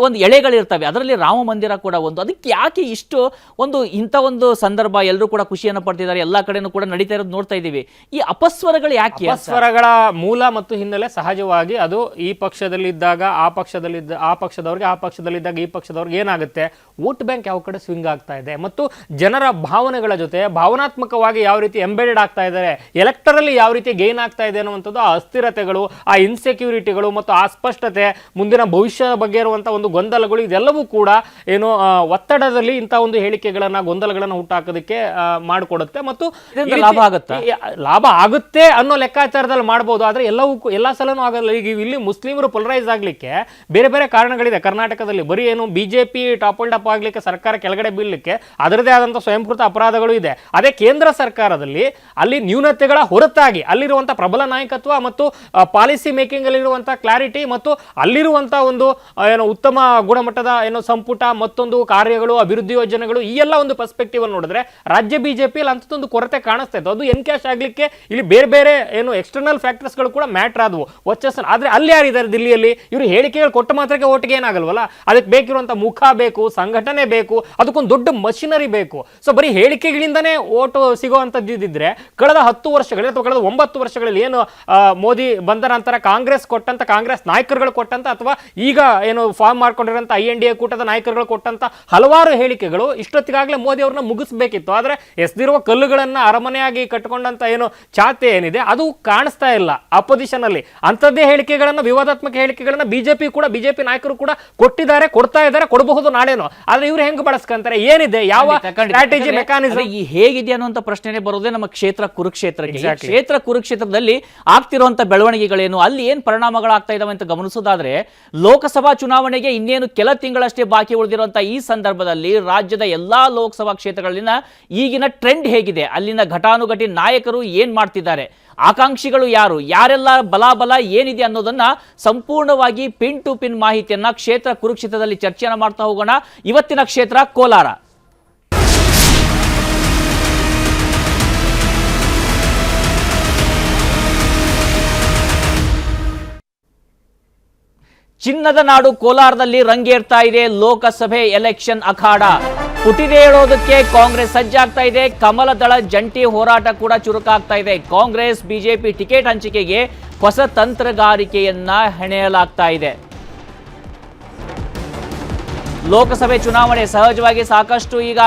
ಒಂದು ಎಳೆಗಳಿರ್ತವೆ. ಅದರಲ್ಲಿ ರಾಮ ಮಂದಿರ ಕೂಡ ಒಂದು. ಅದಕ್ಕೆ ಯಾಕೆ ಇಷ್ಟು ಒಂದು ಇಂಥ ಒಂದು ಸಂದರ್ಭ ಎಲ್ಲರೂ ಕೂಡ ಖುಷಿಯನ್ನು ಪಡ್ತಿದ್ದಾರೆ ಎಲ್ಲ ಕಡೆನೂ ಕೂಡ ನಡೀತಾ ಇರೋದು ನೋಡ್ತಾ ಇದ್ದೀವಿ. ಈ ಅಪಸ್ವರಗಳು ಯಾಕೆ? ಅಪಸ್ವರಗಳ ಮೂಲ ಮತ್ತು ಹಿನ್ನೆಲೆ ಸಹಜವಾಗಿ ಅದು ಈ ಪಕ್ಷದಲ್ಲಿದ್ದಾಗ ಆ ಪಕ್ಷದಲ್ಲಿದ್ದ ಆ ಪಕ್ಷದವ್ರಿಗೆ ಆ ಪಕ್ಷದಲ್ಲಿದ್ದಾಗ ಈ ಪಕ್ಷದವ್ರಿಗೆ ಏನಾಗುತ್ತೆ? ವೋಟ್ ಬ್ಯಾಂಕ್ ಯಾವ ಕಡೆ ಸ್ವಿಂಗ್ ಆಗ್ತಾ ಇದೆ. ಮತ್ತು ಜನರ ಭಾವನೆಗಳ ಜೊತೆ ಭಾವನಾತ್ಮಕವಾಗಿ ಯಾವ ರೀತಿ ಎಂಬೆಡೆಡ್ ಆಗ್ತಾ ಇದ್ದಾರೆ ಎಲೆಕ್ಟರಲ್ಲಿ ಯಾವ ರೀತಿ ಗೇನ್ ಆಗ್ತಾ ಇದೆ ಅನ್ನುವಂಥದ್ದು ಆ ಅಸ್ಥಿರತೆಗಳು ಆ ಇನ್ಸೆಕ್ಯೂರಿಟಿಗಳು ಮತ್ತು ಆ ಅಸ್ಪಷ್ಟತೆ ಮುಂದಿನ ಭವಿಷ್ಯದ ಬಗ್ಗೆ ಇರುವಂಥ ಒಂದು ಗೊಂದಲಗಳು ಇದೆಲ್ಲವೂ ಕೂಡ ಏನು ಒತ್ತಡದಲ್ಲಿ ಇಂಥ ಒಂದು ಹೇಳಿಕೆಗಳನ್ನ ಗೊಂದಲಗಳನ್ನ ಹುಟ್ಟಾಕೋದಕ್ಕೆ ಮಾಡಿಕೊಡುತ್ತೆ. ಮತ್ತು ಲಾಭ ಆಗುತ್ತೆ? ಲಾಭ ಆಗುತ್ತೆ ಅನ್ನೋ ಲೆಕ್ಕಾಚಾರದಲ್ಲಿ ಮಾಡ್ಬೋದು. ಆದರೆ ಎಲ್ಲವೂ ಎಲ್ಲಾ ಸಲನೂ ಆಗಲ್ಲ. ಈಗ ಇಲ್ಲಿ ಮುಸ್ಲಿಮರು ಪೊಲರೈಸ್ ಆಗ್ಲಿಕ್ಕೆ ಬೇರೆ ಬೇರೆ ಕಾರಣಗಳಿದೆ. ಕರ್ನಾಟಕದಲ್ಲಿ ಬರೀ ಏನು ಬಿಜೆಪಿ ಟಾಪ್ ಅಂಡ್ ಅಪ್ ಆಗ್ಲಿಕ್ಕೆ ಸರ್ಕಾರ ಕೆಳಗಡೆ ಬೀಳಲಿಕ್ಕೆ ಅದರದೇ ಆದಂಥ ಸ್ವಯಂಕೃತ ಅಪರಾಧಗಳು ಇದೆ. ಅದೇ ಕೇಂದ್ರ ಸರ್ಕಾರದಲ್ಲಿ ಅಲ್ಲಿ ನ್ಯೂನತೆಗಳ ಹೊರತಾಗಿ ಅಲ್ಲಿರುವಂಥ ಪ್ರಬಲ ನಾಯಕತ್ವ ಮತ್ತು ಪಾಲಿಸಿ ಮೇಕಿಂಗ್ ಅಲ್ಲಿರುವಂಥ ಕ್ಲಾರಿಟಿ ಮತ್ತು ಅಲ್ಲಿರುವಂಥ ಒಂದು ಏನೋ ಉತ್ತಮ ಗುಣಮಟ್ಟದ ಏನೋ ಸಂಪುಟ ಮತ್ತೊಂದು ಕಾರ್ಯಗಳು, ಅಭಿವೃದ್ಧಿ ಯೋಜನೆಗಳು ಈ ಎಲ್ಲ ಒಂದು ಪರ್ಸ್ಪೆಕ್ಟಿವ್ ನೋಡಿದ್ರೆ ರಾಜ್ಯ ಬಿಜೆಪಿಯಲ್ಲಿ ಅಂಥದ್ದೊಂದು ಕೊರತೆ ಕಾಣಿಸ್ತಾ ಇತ್ತು. ಅದು ಎನ್ಕ್ಯಾಶ್ ಆಗ್ಲಿಕ್ಕೆ ಇಲ್ಲಿ ಬೇರೆ ಬೇರೆ ಏನು ಎಕ್ಸ್ಟರ್ನಲ್ ಫ್ಯಾಕ್ಟರ್ಸ್ಗಳು ಕೂಡ ಮ್ಯಾಟ್ರ್ ಆದವು. ವರ್ಚಸ್ಸನ್ನು ಆದ್ರೆ ಅಲ್ಲಿ ಯಾರಿದ್ದಾರೆ ದಿಲ್ಲಿಯಲ್ಲಿ? ಇವರು ಹೇಳಿಕೆಗಳು ಕೊಟ್ಟ ಮಾತ್ರಕ್ಕೆ ಓಟಿಗೆ ಏನಾಗಲ್ವಲ್ಲ? ಅದಕ್ಕೆ ಬೇಕಿರುವಂತ ಮುಖ ಬೇಕು, ಸಂಘಟನೆ ಬೇಕು, ಅದಕ್ಕೊಂದು ದೊಡ್ಡ ಮಷಿನರಿ ಬೇಕು. ಸೊ ಬರೀ ಹೇಳಿಕೆಗಳಿಂದನೇ ಓಟು ಇದ್ದಿದ್ರೆ ಕಳೆದ ಹತ್ತು ವರ್ಷಗಳಲ್ಲಿ ಅಥವಾ ಕಳೆದ ಒಂಬತ್ತು ವರ್ಷಗಳಲ್ಲಿ ಏನು ಮೋದಿ ಬಂದ ನಂತರ ಕಾಂಗ್ರೆಸ್ ಕೊಟ್ಟಂತ, ಕಾಂಗ್ರೆಸ್ ನಾಯಕರುಗಳು ಕೊಟ್ಟಂತ ಅಥವಾ ಈಗ ಏನು ಫಾರ್ಮ್ ಮಾಡ್ಕೊಂಡಿರೋಂಥ ಐ ಎನ್ ಡಿ ಎ ಕೂಟದ ನಾಯಕರುಗಳು ಕೊಟ್ಟಂತ ಹಲವಾರು ಹೇಳಿಕೆಗಳು ಇಷ್ಟೊತ್ತಿಗಾಗಲೇ ಮೋದಿ ಅವ್ರನ್ನ ಮುಗಿಸ್ಬೇಕಿತ್ತು. ಆದರೆ ಎಸ್ದಿರುವ ಕಲ್ಲುಗಳನ್ನ ಅರಮನೆಯಾಗಿ ಕಟ್ಟಿಕೊಂಡಂತ ಏನು ಚಾತೆ ಏನಿದೆ, ಅದು ಕಾಣಿಸ್ತಾ ಇಲ್ಲ ಅಪೋಸಿಷನ್ ಅಲ್ಲಿ. ಅಂಥದ್ದೇ ಹೇಳಿಕೆಗಳನ್ನ, ವಿವಾದಾತ್ಮಕ ಹೇಳಿಕೆಗಳನ್ನ ಬಿಜೆಪಿ ಕೂಡ, ಬಿಜೆಪಿ ನಾಯಕರು ಕೂಡ ಕೊಟ್ಟಿದ್ದಾರೆ, ಕೊಡ್ತಾ ಇದ್ದಾರೆ, ಕೊಡಬಹುದು ನಾಳೆನೋ ಆದರೆ ಇವ್ರು ಹೆಂಗೆ ಬಳಸ್ಕೊಂತಾರೆ? ಏನಿದೆ? ಯಾವ. ಸ್ಟ್ರಾಟಜಿ ಮೆಕಾನಿಸಮ್ ಈ ಹೇಗಿದೆ ಅನ್ನುವಂಥ ಪ್ರಶ್ನೆನೇ ಬರೋದೇ ನಮ್ಮ ಕ್ಷೇತ್ರ ಕುರುಕ್ಷೇತ್ರಕ್ಕೆ. ಕ್ಷೇತ್ರ ಕುರುಕ್ಷೇತ್ರದಲ್ಲಿ ಆಗ್ತಿರುವಂತ ಬೆಳವಣಿಗೆಗಳೇನು? ಅಲ್ಲಿ ಏನ್ ಪರಿಣಾಮಗಳಾಗ್ತಾ ಇದಾವೆ ಅಂತ ಗಮನಿಸೋದಾದ್ರೆ ಲೋಕಸಭಾ ಚುನಾವಣೆಗೆ ಇನ್ನೇನು ಕೆಲ ತಿಂಗಳಷ್ಟೇ ಬಾಕಿ ಉಳಿದಿರುವಂತಹ ಈ ಸಂದರ್ಭದಲ್ಲಿ ರಾಜ್ಯದ ಎಲ್ಲಾ ಲೋಕಸಭಾ ಕ್ಷೇತ್ರಗಳಲ್ಲಿನ ಈಗಿನ ಟ್ರೆಂಡ್ ಹೇಗಿದೆ? ಅಲ್ಲಿನ ಘಟಾನುಘಟಿ ನಾಯಕರು ಏನ್ ಮಾಡ್ತಿದ್ದಾರೆ? ಆಕಾಂಕ್ಷಿಗಳು ಯಾರು? ಯಾರೆಲ್ಲ ಬಲಾಬಲ ಏನಿದೆ ಅನ್ನೋದನ್ನ ಸಂಪೂರ್ಣವಾಗಿ ಪಿನ್ ಟು ಪಿನ್ ಮಾಹಿತಿಯನ್ನ ಕ್ಷೇತ್ರ ಕುರುಕ್ಷೇತ್ರದಲ್ಲಿ ಚರ್ಚೆಯನ್ನ ಮಾಡ್ತಾ ಹೋಗೋಣ. ಇವತ್ತಿನ ಕ್ಷೇತ್ರ ಕೋಲಾರ. ಚಿನ್ನದ ನಾಡು ಕೋಲಾರದಲ್ಲಿ ರಂಗೇರ್ತಾ ಇದೆ ಲೋಕಸಭೆ ಎಲೆಕ್ಷನ್ ಅಖಾಡ. ಪುಟಿದೇಳೋದಕ್ಕೆ ಕಾಂಗ್ರೆಸ್ ಸಜ್ಜಾಗ್ತಾ ಇದೆ. ಕಮಲದಳ ಜಂಟಿ ಹೋರಾಟ ಕೂಡ ಚುರುಕಾಗ್ತಾ ಇದೆ. ಕಾಂಗ್ರೆಸ್, ಬಿಜೆಪಿ ಟಿಕೆಟ್ ಹಂಚಿಕೆಗೆ ಹೊಸ ತಂತ್ರಗಾರಿಕೆಯನ್ನ ಹೆಣೆಯಲಾಗ್ತಾ ಇದೆ. ಲೋಕಸಭೆ ಚುನಾವಣೆ ಸಹಜವಾಗಿ ಸಾಕಷ್ಟು ಈಗ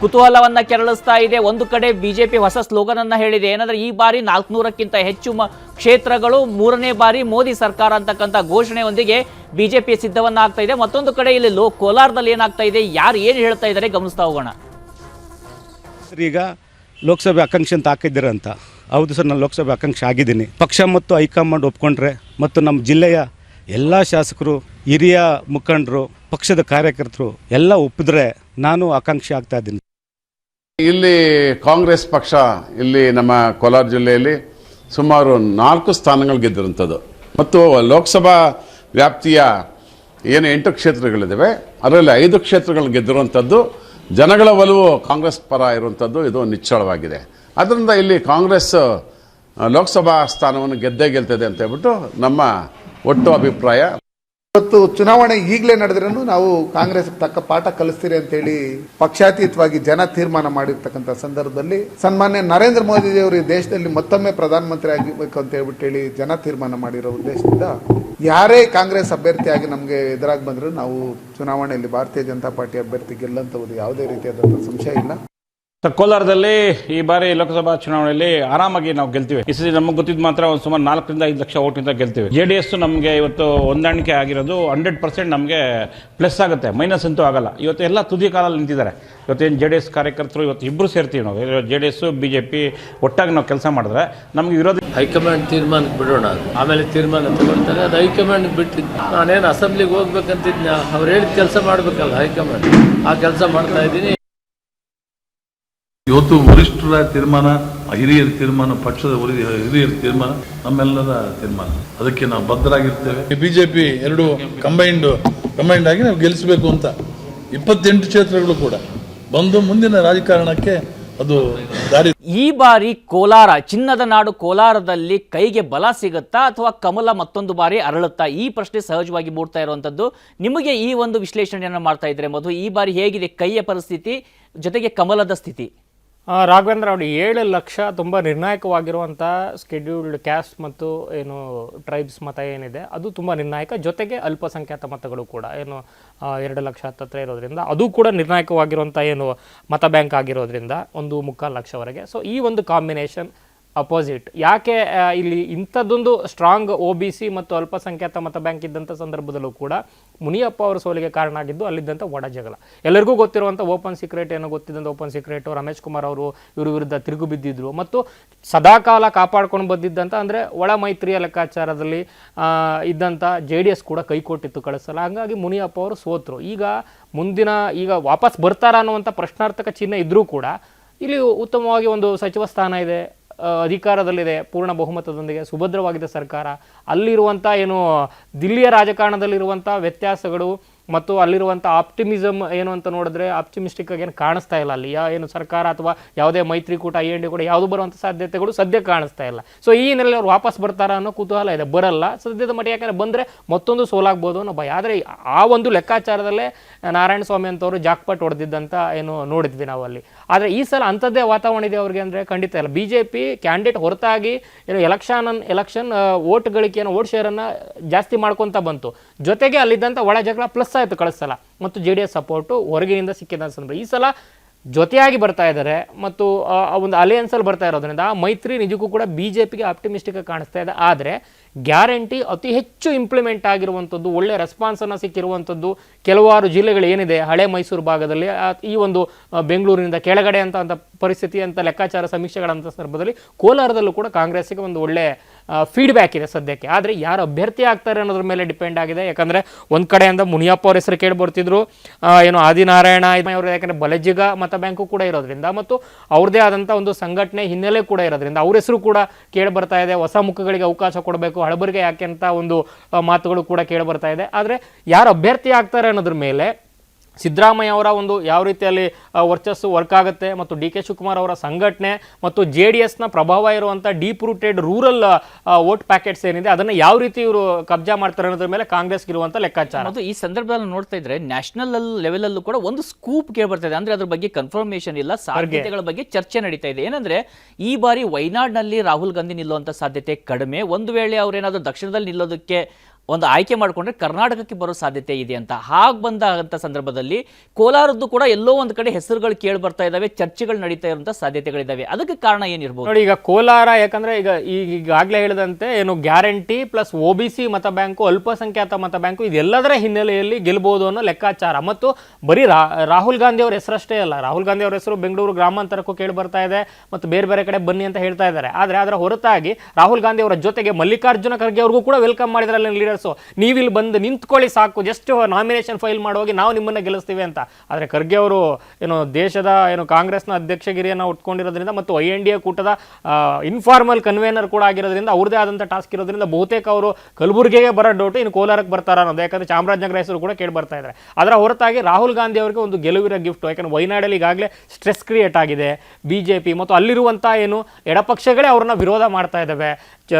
ಕುತೂಹಲವನ್ನ ಕೆರಳಿಸ್ತಾ ಇದೆ. ಒಂದು ಕಡೆ ಬಿಜೆಪಿ ಹೊಸ ಸ್ಲೋಗನ್ ಅನ್ನ ಹೇಳಿದೆ. ಏನಂದ್ರೆ ಈ ಬಾರಿ ನಾಲ್ಕುನೂರಕ್ಕಿಂತ ಹೆಚ್ಚು ಕ್ಷೇತ್ರಗಳು ಮೂರನೇ ಬಾರಿ ಮೋದಿ ಸರ್ಕಾರ ಅಂತಕ್ಕಂಥ ಘೋಷಣೆಯೊಂದಿಗೆ ಬಿಜೆಪಿ ಸಿದ್ಧವನ್ನ ಆಗ್ತಾ ಇದೆ. ಮತ್ತೊಂದು ಕಡೆ ಇಲ್ಲಿ ಲೋ ಕೋಲಾರದಲ್ಲಿ ಏನಾಗ್ತಾ ಇದೆ? ಯಾರು ಏನು ಹೇಳ್ತಾ ಇದ್ದಾರೆ? ಗಮನಿಸ್ತಾ ಹೋಗೋಣ. ಸರ್ ಈಗ ಲೋಕಸಭೆ ಆಕಾಂಕ್ಷೆ ಅಂತ ಹಾಕಿದ್ದೀರಂತ ಹೌದು ಸರ್ ನಾನು ಲೋಕಸಭೆ ಆಕಾಂಕ್ಷೆ ಆಗಿದ್ದೀನಿ. ಪಕ್ಷ ಮತ್ತು ಹೈಕಮಾಂಡ್ ಒಪ್ಕೊಂಡ್ರೆ ಮತ್ತು ನಮ್ಮ ಜಿಲ್ಲೆಯ ಎಲ್ಲ ಶಾಸಕರು ಹಿರಿಯ ಮುಖಂಡರು ಪಕ್ಷದ ಕಾರ್ಯಕರ್ತರು ಎಲ್ಲ ಒಪ್ಪಿದ್ರೆ ನಾನು ಆಕಾಂಕ್ಷೆ ಆಗ್ತಾ ಇದ್ದೀನಿ. ಇಲ್ಲಿ ಕಾಂಗ್ರೆಸ್ ಪಕ್ಷ ಇಲ್ಲಿ ನಮ್ಮ ಕೋಲಾರ ಜಿಲ್ಲೆಯಲ್ಲಿ ಸುಮಾರು ನಾಲ್ಕು ಸ್ಥಾನಗಳು ಗೆದ್ದಿರುವಂಥದ್ದು. ಮತ್ತು ಲೋಕಸಭಾ ವ್ಯಾಪ್ತಿಯ ಏನು ಎಂಟು ಕ್ಷೇತ್ರಗಳಿದ್ದಾವೆ, ಅದರಲ್ಲಿ ಐದು ಕ್ಷೇತ್ರಗಳು ಗೆದ್ದಿರುವಂಥದ್ದು. ಜನಗಳ ಒಲವು ಕಾಂಗ್ರೆಸ್ ಪರ ಇರುವಂಥದ್ದು ಇದು ನಿಚ್ಚಳವಾಗಿದೆ. ಅದರಿಂದ ಇಲ್ಲಿ ಕಾಂಗ್ರೆಸ್ ಲೋಕಸಭಾ ಸ್ಥಾನವನ್ನು ಗೆದ್ದೇ ಗೆಲ್ತದೆ ಅಂತ ಹೇಳ್ಬಿಟ್ಟು ನಮ್ಮ ಒಟ್ಟು ಅಭಿಪ್ರಾಯ. ಇವತ್ತು ಚುನಾವಣೆ ಈಗಲೇ ನಡೆದ್ರೂ ನಾವು ಕಾಂಗ್ರೆಸ್ ತಕ್ಕ ಪಾಠ ಕಲಿಸ್ತೀರಿ ಅಂತೇಳಿ ಪಕ್ಷಾತೀತವಾಗಿ ಜನ ತೀರ್ಮಾನ ಮಾಡಿರ್ತಕ್ಕಂಥ ಸಂದರ್ಭದಲ್ಲಿ ಸನ್ಮಾನ್ಯ ನರೇಂದ್ರ ಮೋದಿಜಿಯವರು ಈ ದೇಶದಲ್ಲಿ ಮತ್ತೊಮ್ಮೆ ಪ್ರಧಾನಮಂತ್ರಿ ಆಗಬೇಕು ಅಂತ ಹೇಳ್ಬಿಟ್ಟು ಹೇಳಿ ಜನ ತೀರ್ಮಾನ ಮಾಡಿರೋ ಉದ್ದೇಶದಿಂದ ಯಾರೇ ಕಾಂಗ್ರೆಸ್ ಅಭ್ಯರ್ಥಿಯಾಗಿ ನಮಗೆ ಎದುರಾಗಿ ಬಂದರೂ ನಾವು ಚುನಾವಣೆಯಲ್ಲಿ ಭಾರತೀಯ ಜನತಾ ಪಾರ್ಟಿ ಅಭ್ಯರ್ಥಿ ಗೆಲ್ಲಂಥದ್ದು ಯಾವುದೇ ರೀತಿಯಾದಂಥ ಸಂಶಯ ಇಲ್ಲ. ಸರ್ ಕೋಲಾರದಲ್ಲಿ ಈ ಬಾರಿ ಲೋಕಸಭಾ ಚುನಾವಣೆಯಲ್ಲಿ ಆರಾಮಾಗಿ ನಾವು ಗೆಲ್ತೀವಿ. ಈ ಸತಿ ನಮಗೆ ಗೊತ್ತಿದ್ದು ಮಾತ್ರ ಒಂದು ಸುಮಾರು ನಾಲ್ಕರಿಂದ ಐದು ಲಕ್ಷ ಓಟಿಂದ ಗೆಲ್ತೀವಿ. ಜೆ ಡಿ ಎಸ್ ನಮಗೆ ಇವತ್ತು ಹೊಂದಾಣಿಕೆ ಆಗಿರೋದು ಹಂಡ್ರೆಡ್ ಪರ್ಸೆಂಟ್ ನಮಗೆ ಪ್ಲಸ್ ಆಗುತ್ತೆ, ಮೈನಸ್ ಅಂತೂ ಆಗಲ್ಲ. ಇವತ್ತು ಎಲ್ಲ ತುದಿ ಕಾಲಲ್ಲಿ ನಿಂತಿದ್ದಾರೆ. ಇವತ್ತೇನು ಜೆ ಡಿ ಎಸ್ ಕಾರ್ಯಕರ್ತರು ಇವತ್ತು ಇಬ್ಬರು ಸೇರ್ತೀವಿ ನಾವು. J D S B J P ಒಟ್ಟಾಗಿ ನಾವು ಕೆಲಸ ಮಾಡಿದ್ರೆ ನಮಗೆ ವಿರೋಧ ಹೈಕಮಾಂಡ್ ತೀರ್ಮಾನಕ್ಕೆ ಬಿಡೋಣ. ಆಮೇಲೆ ತೀರ್ಮಾನ ತಗೊಳ್ತಾರೆ. ಅದು ಹೈಕಮಾಂಡ್ ಬಿಟ್ಟಿದ್ದು ನಾನೇನು ಅಸೆಂಬ್ಲಿಗೆ ಹೋಗ್ಬೇಕಂತಿದ್ದೆ ಅವ್ರು ಹೇಳಿದ ಕೆಲಸ ಮಾಡಬೇಕಲ್ಲ ಹೈಕಮಾಂಡ್. ಆ ಕೆಲಸ ಮಾಡ್ತಾ ಇದ್ದೀನಿ. ಇವತ್ತು ವರಿಷ್ಠರ ತೀರ್ಮಾನ ಹಿರಿಯರ ತೀರ್ಮಾನ ಪಕ್ಷದ ಹಿರಿಯರ ತೀರ್ಮಾನ ನಮ್ಮೆಲ್ಲರ ತೀರ್ಮಾನ. ಅದಕ್ಕೆ ನಾವು ಬದ್ಧರಾಗಿರ್ತೇವೆ. ಬಿಜೆಪಿ ಎರಡು ಕಂಬೈಂಡ್ ಕಂಬೈಂಡ್ ಆಗಿ ನಾವು ಗೆಲ್ಲಿಸಬೇಕು ಅಂತ ಇಪ್ಪತ್ತೆಂಟು ಕ್ಷೇತ್ರಗಳು ಕೂಡ. ಬಂದು ಮುಂದಿನ ರಾಜಕಾರಣಕ್ಕೆ ಅದು ದಾರಿ ಈ ಬಾರಿ ಕೋಲಾರ ಚಿನ್ನದ ನಾಡು ಕೋಲಾರದಲ್ಲಿ ಕೈಗೆ ಬಲ ಸಿಗುತ್ತಾ ಅಥವಾ ಕಮಲ ಮತ್ತೊಂದು ಬಾರಿ ಅರಳುತ್ತಾ? ಈ ಪ್ರಶ್ನೆ ಸಹಜವಾಗಿ ಮೂಡ್ತಾ ಇರುವಂಥದ್ದು ನಿಮಗೆ ಈ ಒಂದು ವಿಶ್ಲೇಷಣೆಯನ್ನು ಮಾಡ್ತಾ ಇದ್ರೆ ಮಧು ಈ ಬಾರಿ ಹೇಗಿದೆ ಕೈಯ ಪರಿಸ್ಥಿತಿ ಜೊತೆಗೆ ಕಮಲದ ಸ್ಥಿತಿ? ರಾಘವೇಂದ್ರ ಅವರು, ಏಳು ಲಕ್ಷ ತುಂಬ ನಿರ್ಣಾಯಕವಾಗಿರುವಂಥ ಸ್ಕೆಡ್ಯೂಲ್ಡ್ ಕ್ಯಾಸ್ಟ್ ಮತ್ತು ಏನು ಟ್ರೈಬ್ಸ್ ಮತ ಏನಿದೆ, ಅದು ತುಂಬ ನಿರ್ಣಾಯಕ. ಜೊತೆಗೆ ಅಲ್ಪಸಂಖ್ಯಾತ ಮತಗಳು ಕೂಡ, ಏನು ಎರಡು ಲಕ್ಷ ಹತ್ತತ್ರ ಇರೋದ್ರಿಂದ ಅದು ಕೂಡ ನಿರ್ಣಾಯಕವಾಗಿರುವಂಥ ಏನು ಮತ ಬ್ಯಾಂಕ್ ಆಗಿರೋದ್ರಿಂದ ಒಂದು ಮುಕ್ಕಾಲು ಲಕ್ಷವರೆಗೆ. ಸೊ ಈ ಒಂದು ಕಾಂಬಿನೇಷನ್ ಅಪೋಸಿಟ್ ಯಾಕೆ ಇಲ್ಲಿ ಇಂಥದ್ದೊಂದು ಸ್ಟ್ರಾಂಗ್ ಒ ಬಿ ಸಿ ಮತ್ತು ಅಲ್ಪಸಂಖ್ಯಾತ ಮತ ಬ್ಯಾಂಕ್ ಇದ್ದಂಥ ಸಂದರ್ಭದಲ್ಲೂ ಕೂಡ ಮುನಿಯಪ್ಪ ಅವರ ಸೋಲಿಗೆ ಕಾರಣ ಆಗಿದ್ದು ಅಲ್ಲಿದ್ದಂಥ ಒಡ ಜಗಳ. ಎಲ್ಲರಿಗೂ ಗೊತ್ತಿರುವಂಥ ಓಪನ್ ಸೀಕ್ರೆಟ್ ಏನೋ ಗೊತ್ತಿದ್ದಂಥ ಓಪನ್ ಸೀಕ್ರೆಟ್ ರಮೇಶ್ ಕುಮಾರ್ ಅವರು ಇವ್ರ ವಿರುದ್ಧ ತಿರುಗು ಬಿದ್ದಿದ್ರು. ಮತ್ತು ಸದಾಕಾಲ ಕಾಪಾಡ್ಕೊಂಡು ಬಂದಿದ್ದಂಥ ಅಂದರೆ ಒಳ ಮೈತ್ರಿಯ ಲೆಕ್ಕಾಚಾರದಲ್ಲಿ ಇದ್ದಂಥ ಜೆ ಡಿ ಎಸ್ ಕೂಡ ಕೈ ಕೊಟ್ಟಿತ್ತು ಕಳಿಸಲ್ಲ ಹಾಗಾಗಿ ಮುನಿಯಪ್ಪ ಅವರು ಸೋತರು. ಈಗ ಮುಂದಿನ, ಈಗ ವಾಪಸ್ ಬರ್ತಾರ ಅನ್ನುವಂಥ ಪ್ರಶ್ನಾರ್ಥಕ ಚಿಹ್ನೆ ಇದ್ದರೂ ಕೂಡ ಇಲ್ಲಿ ಉತ್ತಮವಾಗಿ ಒಂದು ಸಚಿವ ಸ್ಥಾನ ಇದೆ. ಅಧಿಕಾರದಲ್ಲಿದೆ ಪೂರ್ಣ ಬಹುಮತದೊಂದಿಗೆ ಸುಭದ್ರವಾಗಿದೆ ಸರ್ಕಾರ ಅಲ್ಲಿರುವಂಥ ಏನು ದಿಲ್ಲಿಯ ರಾಜಕಾರಣದಲ್ಲಿರುವಂಥ ವ್ಯತ್ಯಾಸಗಳು ಮತ್ತು ಅಲ್ಲಿರುವಂಥ ಆಪ್ಟಿಮಿಸಮ್ ಏನು ಅಂತ ನೋಡಿದ್ರೆ ಆಪ್ಟಿಮಿಸ್ಟಿಕ್ ಆಗಿ ಏನು ಕಾಣಿಸ್ತಾ ಇಲ್ಲ ಅಲ್ಲಿ. ಏನು ಸರ್ಕಾರ ಅಥವಾ ಯಾವುದೇ ಮೈತ್ರಿಕೂಟ ಐ ಎನ್ ಡಿ ಕೂಡ ಯಾವುದು ಬರುವಂಥ ಸಾಧ್ಯತೆಗಳು ಸದ್ಯ ಕಾಣಿಸ್ತಾ ಇಲ್ಲ. ಸೊ ಈ ಹಿನ್ನೆಲೆಯಲ್ಲಿ ಅವ್ರು ವಾಪಸ್ ಬರ್ತಾರ ಅನ್ನೋ ಕುತೂಹಲ ಇದೆ. ಬರಲ್ಲ. ಸದ್ಯದ ಮಟ್ಟ ಯಾಕಂದರೆ ಬಂದರೆ ಮತ್ತೊಂದು ಸೋಲಾಗ್ಬೋದು ಅನ್ನೋ ಭಯ. ಆದರೆ ಆ ಒಂದು ಲೆಕ್ಕಾಚಾರದಲ್ಲೇ ನಾರಾಯಣ ಸ್ವಾಮಿ ಅಂತವರು ಜಾಕ್ಪಟ್ ಹೊಡೆದಿದ್ದಂತ ಏನು ನೋಡಿದ್ವಿ ನಾವು ಅಲ್ಲಿ. ಆದರೆ ಈ ಸಲ ಅಂಥದ್ದೇ ವಾತಾವರಣ ಇದೆ ಅವ್ರಿಗೆ ಅಂದರೆ ಖಂಡಿತ ಇಲ್ಲ. ಬಿ ಜೆ ಪಿ ಕ್ಯಾಂಡಿಡೇಟ್ ಹೊರತಾಗಿ ಏನು ಎಲೆಕ್ಷನ್ ಎಲೆಕ್ಷನ್ ಓಟ್ ಗಳಿಕೆಯನ್ನು ಓಟ್ ಶೇರನ್ನು ಜಾಸ್ತಿ ಮಾಡ್ಕೊತಾ ಬಂತು. ಜೊತೆಗೆ ಅಲ್ಲಿದ್ದಂಥ ಒಳ ಜಗಳ ಪ್ಲಸ್ ಆಯಿತು ಕಳಿಸಲ ಮತ್ತು ಜೆ ಡಿ ಎಸ್ ಸಪೋರ್ಟು ಹೊರಗಿನಿಂದ ಸಿಕ್ಕಿದ ಸಂದರ್ಭ ಈ ಸಲ ಜೊತೆಯಾಗಿ ಬರ್ತಾ ಇದ್ದಾರೆ ಮತ್ತು, ಆ ಒಂದು ಅಲಿಯನ್ಸಲ್ಲಿ ಬರ್ತಾ ಇರೋದ್ರಿಂದ ಆ ಮೈತ್ರಿ ನಿಜಕ್ಕೂ ಕೂಡ ಬಿ ಜೆ ಪಿಗೆ ಆಪ್ಟಿಮಿಸ್ಟಿಕ್ ಕಾಣಿಸ್ತಾ ಇದೆ. ಆದರೆ ಗ್ಯಾರಂಟಿ ಅತಿ ಹೆಚ್ಚು ಇಂಪ್ಲಿಮೆಂಟ್ ಆಗಿರುವಂಥದ್ದು ಒಳ್ಳೆ ರೆಸ್ಪಾನ್ಸನ್ನು ಸಿಕ್ಕಿರುವಂಥದ್ದು ಕೆಲವಾರು ಜಿಲ್ಲೆಗಳು ಏನಿದೆ, ಹಳೆ ಮೈಸೂರು ಭಾಗದಲ್ಲಿ ಈ ಒಂದು ಬೆಂಗಳೂರಿನಿಂದ ಕೆಳಗಡೆ ಅಂತ ಅಂತ ಪರಿಸ್ಥಿತಿ ಅಂತ ಲೆಕ್ಕಾಚಾರ ಸಮೀಕ್ಷೆಗಳಂಥ ಸಂದರ್ಭದಲ್ಲಿ ಕೋಲಾರದಲ್ಲೂ ಕೂಡ ಕಾಂಗ್ರೆಸ್ಸಿಗೆ ಒಂದು ಒಳ್ಳೆ ಫೀಡ್ಬ್ಯಾಕ್ ಇದೆ ಸದ್ಯಕ್ಕೆ. ಆದರೆ ಯಾರು ಅಭ್ಯರ್ಥಿ ಆಗ್ತಾರೆ ಅನ್ನೋದ್ರ ಮೇಲೆ ಡಿಪೆಂಡ್ ಆಗಿದೆ. ಯಾಕಂದರೆ ಒಂದು ಕಡೆಯಿಂದ ಮುನಿಯಪ್ಪ ಅವ್ರ ಹೆಸರು ಕೇಳಿ ಬರ್ತಿದ್ರು. ಏನು ಆದಿನಾರಾಯಣ ಅವರು, ಯಾಕಂದರೆ ಬಲಜಿಗ ಮತ ಬ್ಯಾಂಕು ಕೂಡ ಇರೋದ್ರಿಂದ ಮತ್ತು ಅವ್ರದ್ದೇ ಆದಂಥ ಒಂದು ಸಂಘಟನೆ ಹಿನ್ನೆಲೆ ಕೂಡ ಇರೋದ್ರಿಂದ ಅವ್ರ ಹೆಸರು ಕೂಡ ಕೇಳಿ ಬರ್ತಾ ಇದೆ. ಹೊಸ ಮುಖಗಳಿಗೆ ಅವಕಾಶ ಕೊಡಬೇಕು. ಹಳಬರಿಗೆ ಯಾಕೆ ಅಂತ ಒಂದು ಮಾತುಗಳು ಕೂಡ ಕೇಳಿ ಬರ್ತಾ ಇದೆ. ಆದರೆ ಯಾರು ಅಭ್ಯರ್ಥಿ ಆಗ್ತಾರೆ ಅನ್ನೋದ್ರ ಮೇಲೆ ಸಿದ್ದರಾಮಯ್ಯ ಅವರ ಒಂದು ಯಾವ ರೀತಿಯಲ್ಲಿ ವರ್ಚಸ್ಸು ವರ್ಕ್ ಆಗುತ್ತೆ ಮತ್ತು ಡಿ ಕೆ ಶಿವಕುಮಾರ್ ಅವರ ಸಂಘಟನೆ ಮತ್ತು ಜೆ ಡಿ ಎಸ್ನ ಪ್ರಭಾವ ಇರುವಂಥ deep rooted rural vote packets ಏನಿದೆ ಅದನ್ನು ಯಾವ ರೀತಿ ಇವರು ಕಬ್ಜಾ ಮಾಡ್ತಾರೆ ಅನ್ನೋದ್ರ ಮೇಲೆ ಕಾಂಗ್ರೆಸ್ಗೆ ಇರುವಂಥ ಲೆಕ್ಕಾಚಾರ. ಮತ್ತು ಈ ಸಂದರ್ಭದಲ್ಲಿ ನೋಡ್ತಾ ಇದ್ರೆ ನ್ಯಾಷನಲ್ ಲೆವೆಲಲ್ಲೂ ಕೂಡ ಒಂದು ಸ್ಕೂಪ್ ಕೇಳಿ ಬರ್ತಾ ಇದೆ ಅಂದ್ರೆ ಅದ್ರ ಬಗ್ಗೆ ಕನ್ಫರ್ಮೇಷನ್ ಇಲ್ಲ ಸಾಧ್ಯತೆಗಳ ಬಗ್ಗೆ ಚರ್ಚೆ ನಡೀತಾ ಇದೆ. ಏನಂದ್ರೆ ಈ ಬಾರಿ ವಯನಾಡ್ನಲ್ಲಿ ರಾಹುಲ್ ಗಾಂಧಿ ನಿಲ್ಲುವಂಥ ಸಾಧ್ಯತೆ ಕಡಿಮೆ. ಒಂದು ವೇಳೆ ಅವರೇನಾದರೂ ದಕ್ಷಿಣದಲ್ಲಿ ನಿಲ್ಲೋದಕ್ಕೆ ಒಂದು ಆಯ್ಕೆ ಮಾಡಿಕೊಂಡ್ರೆ ಕರ್ನಾಟಕಕ್ಕೆ ಬರೋ ಸಾಧ್ಯತೆ ಇದೆ ಅಂತ. ಹಾಗೆ ಬಂದಂಥ ಸಂದರ್ಭದಲ್ಲಿ ಕೋಲಾರದ್ದು ಕೂಡ ಎಲ್ಲೋ ಒಂದು ಕಡೆ ಹೆಸರುಗಳು ಕೇಳಿ ಬರ್ತಾ ಇದ್ದಾವೆ ಚರ್ಚೆಗಳು ನಡೀತಾ ಇರುವಂಥ ಸಾಧ್ಯತೆಗಳಿದಾವೆ. ಅದಕ್ಕೆ ಕಾರಣ ಏನಿರ್ಬೋದು? ನೋಡಿ, ಈಗ ಕೋಲಾರ, ಯಾಕಂದ್ರೆ ಈಗ ಈಗ ಈಗಾಗಲೇ ಹೇಳಿದಂತೆ ಏನು guarantee plus O B C ಮತ ಬ್ಯಾಂಕು ಅಲ್ಪಸಂಖ್ಯಾತ ಮತ ಬ್ಯಾಂಕು ಇದೆಲ್ಲದರ ಹಿನ್ನೆಲೆಯಲ್ಲಿ ಗೆಲ್ಬಹುದು ಅನ್ನೋ ಲೆಕ್ಕಾಚಾರ. ಮತ್ತು ಬರೀ ರಾಹುಲ್ ಗಾಂಧಿ ಅವರ ಹೆಸರಷ್ಟೇ ಅಲ್ಲ, ರಾಹುಲ್ ಗಾಂಧಿ ಅವರ ಹೆಸರು ಬೆಂಗಳೂರು ಗ್ರಾಮಾಂತರಕ್ಕೂ ಕೇಳಿ ಬರ್ತಾ ಇದೆ ಮತ್ತು ಬೇರೆ ಬೇರೆ ಕಡೆ ಬನ್ನಿ ಅಂತ ಹೇಳ್ತಾ ಇದ್ದಾರೆ. ಆದರೆ ಅದರ ಹೊರತಾಗಿ ರಾಹುಲ್ ಗಾಂಧಿ ಅವರ ಜೊತೆಗೆ ಮಲ್ಲಿಕಾರ್ಜುನ ಖರ್ಗೆ ಅವ್ರಿಗೂ ಕೂಡ ವೆಲ್ಕಮ್ ಮಾಡಿದ್ರಲ್ಲ ಲೀಡರ್ಸು ನೀವಿಲ್ಲಿ ಬಂದು ನಿಂತ್ಕೊಳ್ಳಿ ಸಾಕು. ಜಸ್ಟ್ ನಾಮಿನೇಷನ್ ಫೈಲ್ ಮಾಡುವಾಗ ನಾವು ನಿಮ್ಮನ್ನ ಗೆಲ್ಲಿಸ್ತೀವಿ ಅಂತ. ಆದರೆ ಖರ್ಗೆ ಅವರು ಏನು ದೇಶದ ಏನು ಕಾಂಗ್ರೆಸ್ನ ಅಧ್ಯಕ್ಷಗಿರಿಯನ್ನು ಉಟ್ಕೊಂಡಿರೋದ್ರಿಂದ ಮತ್ತು ಐ ಎನ್ ಡಿ ಎ ಕೂಟದ ಇನ್ಫಾರ್ಮಲ್ ಕನ್ವೇನರ್ ಕೂಡ ಆಗಿರೋದ್ರಿಂದ ಅವ್ರದೇ ಆದಂಥ ಟಾಸ್ಕ್ ಇರೋದ್ರಿಂದ ಬಹುತೇಕ ಅವರು ಕಲಬುರಗಿಗೆ ಬರೋ ಡೌಟ್ ಇನ್ನು ಕೋಲಾರಕ್ಕೆ ಬರ್ತಾರ ಅನ್ನೋದು. ಯಾಕಂದ್ರೆ ಚಾಮರಾಜನಗರ ಹೆಸರು ಕೂಡ ಕೇಳಿ ಬರ್ತಾ ಇದ್ದಾರೆ ಅದರ ಹೊರತಾಗಿ ರಾಹುಲ್ ಗಾಂಧಿ ಅವರಿಗೆ ಒಂದು ಗೆಲುವಿನ ಗಿಫ್ಟ್ ಯಾಕಂದ್ರೆ ವೈನಾಡಲ್ಲಿ ಈಗಾಗಲೇ ಸ್ಟ್ರೆಸ್ ಕ್ರಿಯೇಟ್ ಆಗಿದೆ. ಬಿ ಜೆ ಪಿ ಮತ್ತು ಅಲ್ಲಿರುವಂಥ ಏನು ಎಡಪಕ್ಷಗಳೇ ಅವ್ರನ್ನ ವಿರೋಧ ಮಾಡ್ತಾ ಇದ್ದಾವೆ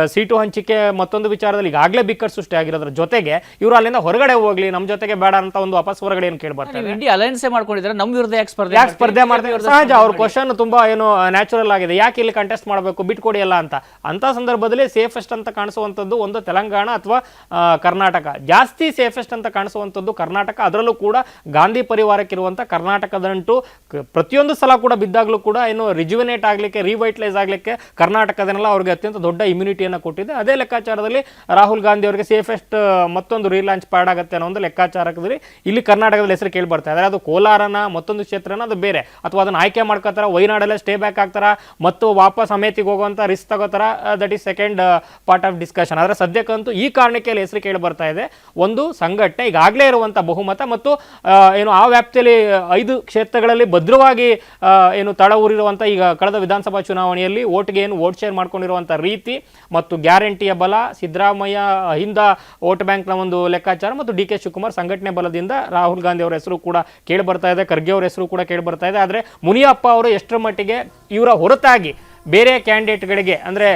ಸೀಟು ಹಂಚಿಕೆ ಮತ್ತೊಂದು ವಿಚಾರದಲ್ಲಿ ಈಗಾಗಲೇ ಬಿಕ್ಕಟ್ಟು ಸೃಷ್ಟಿ ಆಗಿರೋದ್ರ ಜೊತೆಗೆ ಇವರು ಅಲ್ಲಿಂದ ಹೊರಗಡೆ ಹೋಗ್ಲಿ ನಮ್ಮ ಜೊತೆಗೆ ಬೇಡ ಅಂತ ಒಂದು ವಾಪಸ್ ಹೊರಗಡೆ ಏನು ಕೇಳಿ ಬರ್ತಾರೆ? ನೀವು ಇಂಡಿಯಾ ಅಲಯನ್ಸ್ ಮಾಡ್ಕೊಂಡಿದ್ರೆ ನಮ್ಮ ವಿರುದ್ಧ ಯಾಕೆ ಸ್ಪರ್ಧೆ ಯಾಕೆ ಸ್ಪರ್ಧೆ ಮಾಡ್ತೀರಿ? ಸಹಜ ಅವ್ರ ಕ್ವಶನ್ ತುಂಬಾ ಏನು ನ್ಯಾಚುರಲ್ ಆಗಿದೆ. ಯಾಕೆ ಇಲ್ಲಿ ಕಂಟೆಸ್ಟ್ ಮಾಡಬೇಕು? ಬಿಟ್ಕೊಡಿ ಅಲ್ಲ ಅಂತ. ಅಂತ ಸಂದರ್ಭದಲ್ಲಿ ಸೇಫೆಸ್ಟ್ ಅಂತ ಕಾಣಿಸುವಂತದ್ದು ಒಂದು ತೆಲಂಗಾಣ ಅಥವಾ ಕರ್ನಾಟಕ. ಜಾಸ್ತಿ ಸೇಫೆಸ್ಟ್ ಅಂತ ಕಾಣಿಸುವಂತದ್ದು ಕರ್ನಾಟಕ. ಅದರಲ್ಲೂ ಕೂಡ ಗಾಂಧಿ ಪರಿವಾರಕ್ಕಿರುವಂಥ ಕರ್ನಾಟಕದಂಟು ಕ- ಪ್ರತಿಯೊಂದು ಸಲ ಕೂಡ ಬಿದ್ದಾಗಲೂ ಕೂಡ ಏನು ರಿಜುವಿನೇಟ್ ಆಗಲಿಕ್ಕೆ ರಿವೈಟಲೈಸ್ ಆಗಲಿಕ್ಕೆ ಕರ್ನಾಟಕದನ್ನೆಲ್ಲ ಅವ್ರಿಗೆ ಅತ್ಯಂತ ದೊಡ್ಡ ಇಮ್ಯುನಿಟಿಯನ್ನು ಕೊಟ್ಟಿದೆ. ಅದೇ ಲೆಕ್ಕಾಚಾರದಲ್ಲಿ ರಾಹುಲ್ ಗಾಂಧಿ ಅವರಿಗೆ ಸೇಫೆಸ್ಟ್ ಮತ್ತೊಂದು ರೀಲಾಂಚ್ ಪ್ಯಾಡ್ ಆಗುತ್ತೆ ಅನ್ನೋ ಒಂದು ಲೆಕ್ಕಾಚಾರದಲ್ಲಿ ಇಲ್ಲಿ ಕರ್ನಾಟಕದಲ್ಲಿ ಹೆಸರು ಕೇಳಿ ಬರ್ತಾ ಇದೆ. ಅದು ಕೋಲಾರನ ಮತ್ತೊಂದು ಕ್ಷೇತ್ರನ, ಅದು ಬೇರೆ. ಅಥವಾ ಅದನ್ನು ಆಯ್ಕೆ ಮಾಡ್ಕೋತಾರ ವೈನಾಡಲ್ಲೇ ಸ್ಟೇ ಬ್ಯಾಕ್ ಆಗ್ತಾರ, ಮತ್ತು ವಾಪಸ್ ಅಮೇತಿಗೆ ಹೋಗುವಂಥ ರಿಸ್ಕ್ ತಗೋತಾರ that is second part of discussion ಆದರೆ ಸದ್ಯಕ್ಕಂತೂ ಈ ಕಾರಣಕ್ಕೆ ಅಲ್ಲಿ ಹೆಸರು ಕೇಳಿ ಬರ್ತಾ ಇದೆ. ಒಂದು ಸಂಘಟನೆ ಈಗಾಗಲೇ ಇರುವಂಥ ಬಹುಮತ ಮತ್ತು ಏನು ಆ ವ್ಯಾಪ್ತಿಯಲ್ಲಿ ಐದು ಕ್ಷೇತ್ರಗಳಲ್ಲಿ ಭದ್ರವಾಗಿ ಏನು ತಳ ಊರಿರುವಂಥ ಈಗ ಕಳೆದ ವಿಧಾನಸಭಾ ಚುನಾವಣೆಯಲ್ಲಿ ಓಟ್ಗೆ ಏನು ವೋಟ್ ಶೇರ್ ಮಾಡ್ಕೊಂಡಿರುವಂಥ ರೀತಿ ಮತ್ತು ಗ್ಯಾರಂಟಿಯ ಬಲ ಸಿದ್ದರಾಮಯ್ಯ ಹಿಂದ ವೋಟ್ ಬ್ಯಾಂಕ್ನ ಒಂದು ಲೆಕ್ಕಾಚಾರ ಮತ್ತು ಡಿ ಕೆ ಶಿವಕುಮಾರ್ ಸಂಘಟನೆ ಬಲದಿಂದ ರಾಹುಲ್ ಗಾಂಧಿ ಅವರ ಹೆಸರು ಕೂಡ ಕೇಳಿ ಬರ್ತಾ ಇದೆ ಖರ್ಗೆ ಅವರ ಹೆಸರು ಕೂಡ ಕೇಳಿ ಬರ್ತಾ ಇದೆ. ಆದರೆ ಮುನಿಯಪ್ಪ ಅವರು ಎಷ್ಟರ ಮಟ್ಟಿಗೆ ಇವರ ಹೊರತಾಗಿ ಬೇರೆ ಕ್ಯಾಂಡಿಡೇಟ್ಗಳಿಗೆ ಅಂದ್ರೆ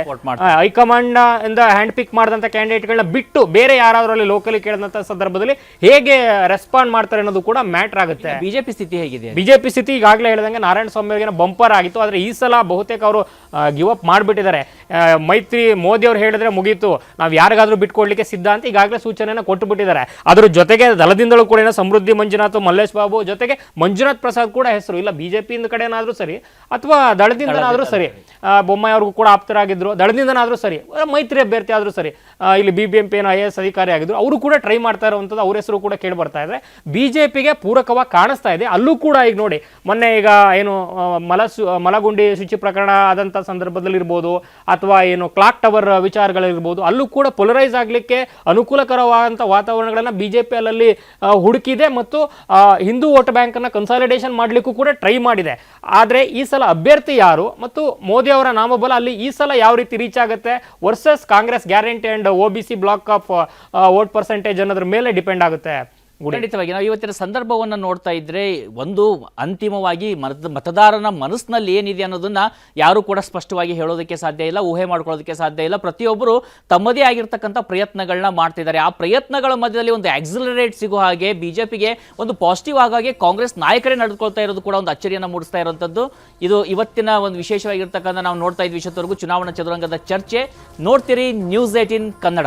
ಹೈಕಮಾಂಡ್ ಇಂದ ಹ್ಯಾಂಡ್ ಪಿಕ್ ಮಾಡಿದಂಥ ಕ್ಯಾಂಡಿಡೇಟ್ಗಳನ್ನ ಬಿಟ್ಟು ಬೇರೆ ಯಾರಾದ್ರೂ ಅಲ್ಲಿ ಲೋಕಲಿ ಕೇಳಿದಂಥ ಸಂದರ್ಭದಲ್ಲಿ ಹೇಗೆ ರೆಸ್ಪಾಂಡ್ ಮಾಡ್ತಾರೆ ಅನ್ನೋದು ಕೂಡ ಮ್ಯಾಟರ್ ಆಗುತ್ತೆ. ಬಿಜೆಪಿ ಸ್ಥಿತಿ ಹೇಗಿದೆ? ಬಿಜೆಪಿ ಸ್ಥಿತಿ ಈಗಾಗಲೇ ಹೇಳಿದಂಗೆ ನಾರಾಯಣ ಸ್ವಾಮಿ ಅವರಿಗೆ ಬಂಪರ್ ಆಗಿತ್ತು. ಆದರೆ ಈ ಸಲ ಬಹುತೇಕ ಅವರು ಗಿವ್ ಅಪ್ ಮಾಡಿಬಿಟ್ಟಿದ್ದಾರೆ. ಮೈತ್ರಿ ಮೋದಿ ಅವರು ಹೇಳಿದ್ರೆ ಮುಗೀತು. ನಾವು ಯಾರಿಗಾದರೂ ಬಿಟ್ಕೊಡ್ಲಿಕ್ಕೆ ಸಿದ್ಧ ಅಂತ ಈಗಾಗಲೇ ಸೂಚನೆಯನ್ನು ಕೊಟ್ಟು ಬಿಟ್ಟಿದ್ದಾರೆ ಅದ್ರ ಜೊತೆಗೆ ದಲದಿಂದಲೂ ಕೂಡ ಸಮೃದ್ಧಿ ಮಂಜುನಾಥ್, ಮಲ್ಲೇಶ್ ಬಾಬು, ಜೊತೆಗೆ ಮಂಜುನಾಥ್ ಪ್ರಸಾದ್ ಕೂಡ ಹೆಸರು. ಇಲ್ಲ, ಬಿಜೆಪಿಯಿಂದ ಕಡೆನಾದರೂ ಸರಿ, ಅಥವಾ ದಳದಿಂದನಾದರೂ ಸರಿ ಬೊಮ್ಮಾಯಿ ಅವ್ರಿಗೂ ಕೂಡ ಆಪ್ತರಾಗಿದ್ರು. ದಳದಿಂದನಾದರೂ ಸರಿ, ಮೈತ್ರಿ ಅಭ್ಯರ್ಥಿ ಆದರೂ ಸರಿ ಇಲ್ಲಿ ಬಿ ಬಿ ಎಂ ಪಿ ಏನೋ ಐ ಎಸ್ ಅಧಿಕಾರಿ ಆಗಿದ್ರು. ಅವರು ಕೂಡ ಟ್ರೈ ಮಾಡ್ತಾ ಇರುವಂಥದ್ದು ಅವ್ರ ಹೆಸರು ಕೂಡ ಕೇಳಿ ಬರ್ತಾ ಇದೆ. ಪಿಗೆ ಪೂರಕವಾಗಿ ಕಾಣಿಸ್ತಾ ಇದೆ. ಅಲ್ಲೂ ಕೂಡ ಈಗ ನೋಡಿ, ಮೊನ್ನೆ ಈಗ ಏನು ಮಲಸು, ಮಲಗುಂಡಿ ಶುಚಿ ಪ್ರಕರಣ ಆದಂಥ ಸಂದರ್ಭದಲ್ಲಿ ಇರ್ಬೋದು ಅಥವಾ ಏನು ಕ್ಲಾಕ್ ಟವರ್ ವಿಚಾರಗಳಿರ್ಬೋದು ಅಲ್ಲೂ ಕೂಡ ಪೊಲರೈಸ್ ಆಗಲಿಕ್ಕೆ ಅನುಕೂಲಕರವಾದಂಥ ವಾತಾವರಣಗಳನ್ನು ಬಿ ಜೆ ಪಿ ಅಲ್ಲಲ್ಲಿ ಹುಡುಕಿದೆ ಮತ್ತು ಹಿಂದೂ ವೋಟ್ ಬ್ಯಾಂಕನ್ನು ಕನ್ಸಾಲಿಡೇಷನ್ ಮಾಡಲಿಕ್ಕೂ ಕೂಡ ಟ್ರೈ ಮಾಡಿದೆ ಆದರೆ ಈ ಸಲ ಅಭ್ಯರ್ಥಿ ಯಾರು ಮತ್ತು ಮೋದಿ ಅವರ ನಾಮಬಲ ಅಲ್ಲಿ ಈ ಸಲ ಯಾವ ರೀತಿ ರೀಚ್ ಆಗುತ್ತೆ versus Congress guarantee and O B C block of vote percentage ಅನ್ನೋದ್ರ ಮೇಲೆ ಡಿಪೆಂಡ್ ಆಗುತ್ತೆ. ಖಂಡಿತವಾಗಿ. ನಾವು ಇವತ್ತಿನ ಸಂದರ್ಭವನ್ನು ನೋಡ್ತಾ ಇದ್ರೆ ಒಂದು ಅಂತಿಮವಾಗಿ ಮತ ಮತದಾರನ ಮನಸ್ಸಿನಲ್ಲಿ ಏನಿದೆ ಅನ್ನೋದನ್ನ ಯಾರು ಕೂಡ ಸ್ಪಷ್ಟವಾಗಿ ಹೇಳೋದಕ್ಕೆ ಸಾಧ್ಯ ಇಲ್ಲ, ಊಹೆ ಮಾಡ್ಕೊಳ್ಳೋದಕ್ಕೆ ಸಾಧ್ಯ ಇಲ್ಲ. ಪ್ರತಿಯೊಬ್ಬರು ತಮ್ಮದೇ ಆಗಿರ್ತಕ್ಕಂಥ ಪ್ರಯತ್ನಗಳನ್ನ ಮಾಡ್ತಿದ್ದಾರೆ. ಆ ಪ್ರಯತ್ನಗಳ ಮಧ್ಯದಲ್ಲಿ ಒಂದು ಆಕ್ಸಿಲರೇಟ್ ಸಿಗೋ ಹಾಗೆ ಬಿಜೆಪಿಗೆ ಒಂದು ಪಾಸಿಟಿವ್ ಆಗಾಗೆ ಕಾಂಗ್ರೆಸ್ ನಾಯಕರೇ ನಡೆದುಕೊಳ್ತಾ ಇರೋದು ಕೂಡ ಒಂದು ಅಚ್ಚರಿಯನ್ನು ಮೂಡಿಸ್ತಾ ಇರುವಂಥದ್ದು ಇದು ಇವತ್ತಿನ ಒಂದು ವಿಶೇಷವಾಗಿರ್ತಕ್ಕಂಥ ನಾವು ನೋಡ್ತಾ ಇದ್ವಿ ಇಷ್ಟೊತ್ತವರೆಗೂ ಚುನಾವಣಾ ಚದುರಂಗದ ಚರ್ಚೆ. ನೋಡ್ತೀರಿ ನ್ಯೂಸ್ ಏಟೀನ್ ಕನ್ನಡ.